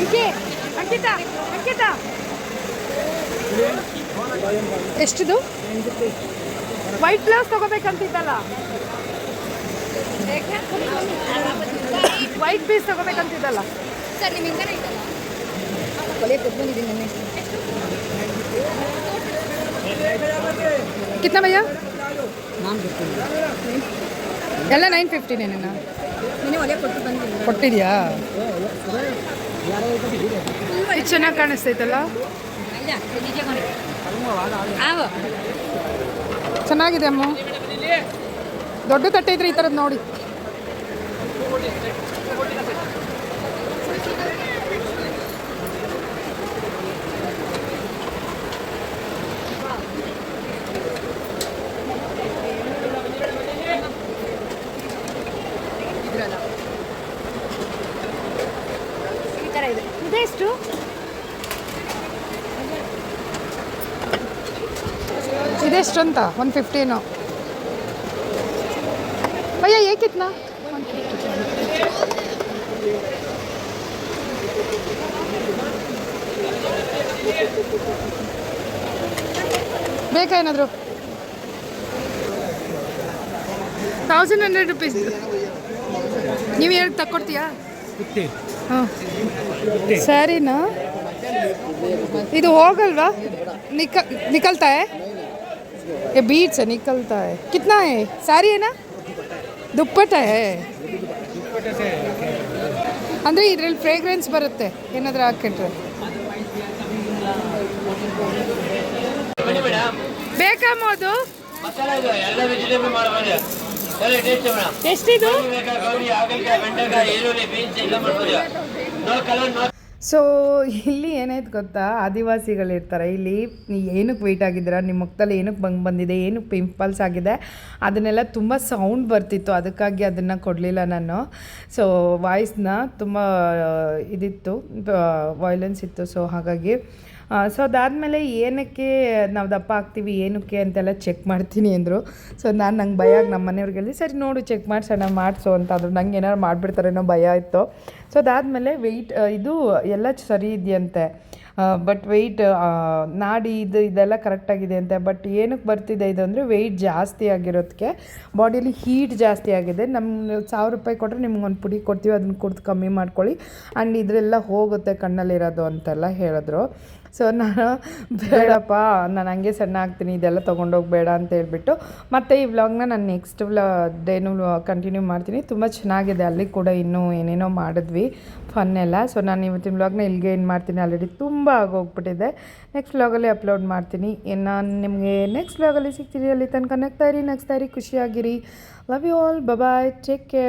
ಅಂಕಿತಾ ಅಂಕಿತ ಅಂಕಿತ. ಎಷ್ಟಿದು? ವೈಟ್ ಬ್ಲೌಸ್ ತಗೋಬೇಕಂತಿದ್ದಲ್ಲ? ವೈಟ್ ಪೀಸ್ ತಗೋಬೇಕಂತಿದ್ದಲ್ಲ? ಸರ್ ನಿಮ್ಮ ಹಿಂದೆ ಐತಲ್ಲ? ಕೊಲೆ ಕೊಟ್ಕೊಂಡಿದ್ದೀನಿ ಮೊನ್ನೆ. ಕಿತ್ನಾ ಭಯ್ಯ? ಎಲ್ಲ ನೈನ್ ಫಿಫ್ಟಿನೇನ ನೀನು ಕೊಟ್ಟಿದ್ಯಾ? ಇದು ಚೆನ್ನಾಗಿ ಕಾಣಿಸ್ತೈತಲ್ಲ? ಚೆನ್ನಾಗಿದೆ ಅಮ್ಮ. ದೊಡ್ಡ ತಟ್ಟೆ ಇದ್ರೆ ಈ ಥರದ್ದು ನೋಡಿ ಈ ಥರ ಇದೆ ಇದೆಷ್ಟು ಎಷ್ಟಂತ ಒನ್ ಫಿಫ್ಟೀನು ಅಯ್ಯ, ಏಕಿತ್ನಾ? ಬೇಕಾ ಏನಾದರೂ? ತೌಸಂಡ್ ಹಂಡ್ರೆಡ್ ರುಪೀಸ್ ನೀವು ಹೇಳಿ, ತಕ್ಕೊಡ್ತೀಯಾ? ಹಾಂ. ಸರಿನಾ? ಇದು ಹೋಗಲ್ವಾ? ನಿಕ ನಿಕಲ್ತಾಯೆ ये बीच से निकलता है कितना है साड़ी है ना ದುಪ್ಪಟ್ಟ ಅಂದರೆ ಇದ್ರಲ್ಲಿ ಫ್ರೇಗ್ರೆನ್ಸ್ ಬರುತ್ತೆ ಏನಾದರೂ ಹಾಕಿಟ್ರೆ ಬನ್ನಿ ಮೇಡಮ್ ಬೇಕಾಮೋದು ಮಸಾಲ ಇದು ಎಲ್ಲ ವೆಜಿಟೇಬಲ್ ಮಾಡಬಹುದು ಒಳ್ಳೆ ಟೇಸ್ಟ್ ಮೇಡಮ್ ಎಷ್ಟಿದು ಸೊ ಇಲ್ಲಿ ಏನಾಯ್ತು ಗೊತ್ತಾ? ಆದಿವಾಸಿಗಳಿರ್ತಾರೆ. ಇಲ್ಲಿ ಏನಕ್ಕೆ ವೆಯ್ಟ್ ಆಗಿದ್ದೀರ? ನಿಮ್ಮ ಮುಖದಲ್ಲಿ ಏನಕ್ಕೆ ಬಂಗ್ ಬಂದಿದೆ? ಏನಕ್ಕೆ ಪಿಂಪಲ್ಸ್ ಆಗಿದೆ? ಅದನ್ನೆಲ್ಲ ತುಂಬ ಸೌಂಡ್ ಬರ್ತಿತ್ತು. ಅದಕ್ಕಾಗಿ ಅದನ್ನು ಕೊಡಲಿಲ್ಲ ನಾನು. ಸೊ ವಾಯ್ಸ್ನ ತುಂಬ, ಇದಿತ್ತು ವಾಯ್ಲೆನ್ಸ್ ಇತ್ತು. ಸೊ ಹಾಗಾಗಿ ಸೊ ಅದಾದಮೇಲೆ ಏನಕ್ಕೆ ನಾವು ದಪ್ಪ ಆಗ್ತೀವಿ, ಏನಕ್ಕೆ ಅಂತೆಲ್ಲ ಚೆಕ್ ಮಾಡ್ತೀನಿ ಅಂದರು. ಸೊ ನಾನು ನಂಗೆ ಭಯ ಆಗಿ ನಮ್ಮ ಮನೆಯವ್ರಿಗೆ ಸರಿ ನೋಡು ಚೆಕ್ ಮಾಡಿಸೋಣ ಮಾಡಿಸು ಅಂತ ಅಂದರು ನಂಗೆ ಏನಾರು ಮಾಡಿಬಿಡ್ತಾರೇನೋ ಭಯ ಇತ್ತು. ಸೊ ಅದಾದಮೇಲೆ ವೆಯ್ಟ್ ಇದು ಎಲ್ಲ ಸರಿ ಇದೆಯಂತೆ. ಬಟ್ ವೆಯ್ಟ್ ನಾಡಿ ಇದು ಇದೆಲ್ಲ ಕರೆಕ್ಟಾಗಿದೆ ಅಂತೆ. ಬಟ್ ಏನಕ್ಕೆ ಬರ್ತಿದೆ ಇದು ಅಂದರೆ ವೆಯ್ಟ್ ಜಾಸ್ತಿ ಆಗಿರೋದಕ್ಕೆ ಬಾಡಿಯಲ್ಲಿ ಹೀಟ್ ಜಾಸ್ತಿ ಆಗಿದೆ. ನಮ್ಮ ಸಾವಿರ ರೂಪಾಯಿ ಕೊಟ್ಟರೆ ನಿಮ್ಗೆ ಒಂದು ಪುಡಿ ಕೊಡ್ತೀವಿ ಅದನ್ನು ಕುಡ್ದು ಕಮ್ಮಿ ಮಾಡ್ಕೊಳ್ಳಿ. ಆ್ಯಂಡ್ ಇದರೆಲ್ಲ ಹೋಗುತ್ತೆ ಕಣ್ಣಲ್ಲಿರೋದು ಅಂತೆಲ್ಲ ಹೇಳಿದ್ರು. ಸೊ ನಾನು ಬೇಡಪ್ಪ, ನಾನು ಹಂಗೆ ಸಣ್ಣ ಆಗ್ತೀನಿ, ಇದೆಲ್ಲ ತೊಗೊಂಡೋಗಿ ಬೇಡ ಅಂತ ಹೇಳ್ಬಿಟ್ಟು, ಮತ್ತು ಈ ವ್ಲಾಗ್ನ ನಾನು ನೆಕ್ಸ್ಟ್ ವ್ಲಾ ಡೇನು ಕಂಟಿನ್ಯೂ ಮಾಡ್ತೀನಿ. ತುಂಬ ಚೆನ್ನಾಗಿದೆ, ಅಲ್ಲಿ ಕೂಡ ಇನ್ನೂ ಏನೇನೋ ಮಾಡಿದ್ವಿ ಫನ್ ಎಲ್ಲ. ಸೊ ನಾನು ಇವತ್ತಿನ ವ್ಲಾಗ್ನ ಇಲ್ಲಿಗೆ ಏನು ಮಾಡ್ತೀನಿ. ಆಲ್ರೆಡಿ ತುಂಬ ಆಗೋಗ್ಬಿಟ್ಟಿದೆ ನೆಕ್ಸ್ಟ್ ವ್ಲಾಗಲ್ಲಿ ಅಪ್ಲೋಡ್ ಮಾಡ್ತೀನಿ. ನಾನು ನಿಮಗೆ ನೆಕ್ಸ್ಟ್ ವ್ಲಾಗಲ್ಲಿ ಸಿಗ್ತೀನಿ ಅಲ್ಲಿ ತನಕ. ನಗ್ತಾ ಇರಿ ನೆಕ್ಸ್ಟ್ ಇರಿ ಖುಷಿಯಾಗಿರಿ. Love you all bye take care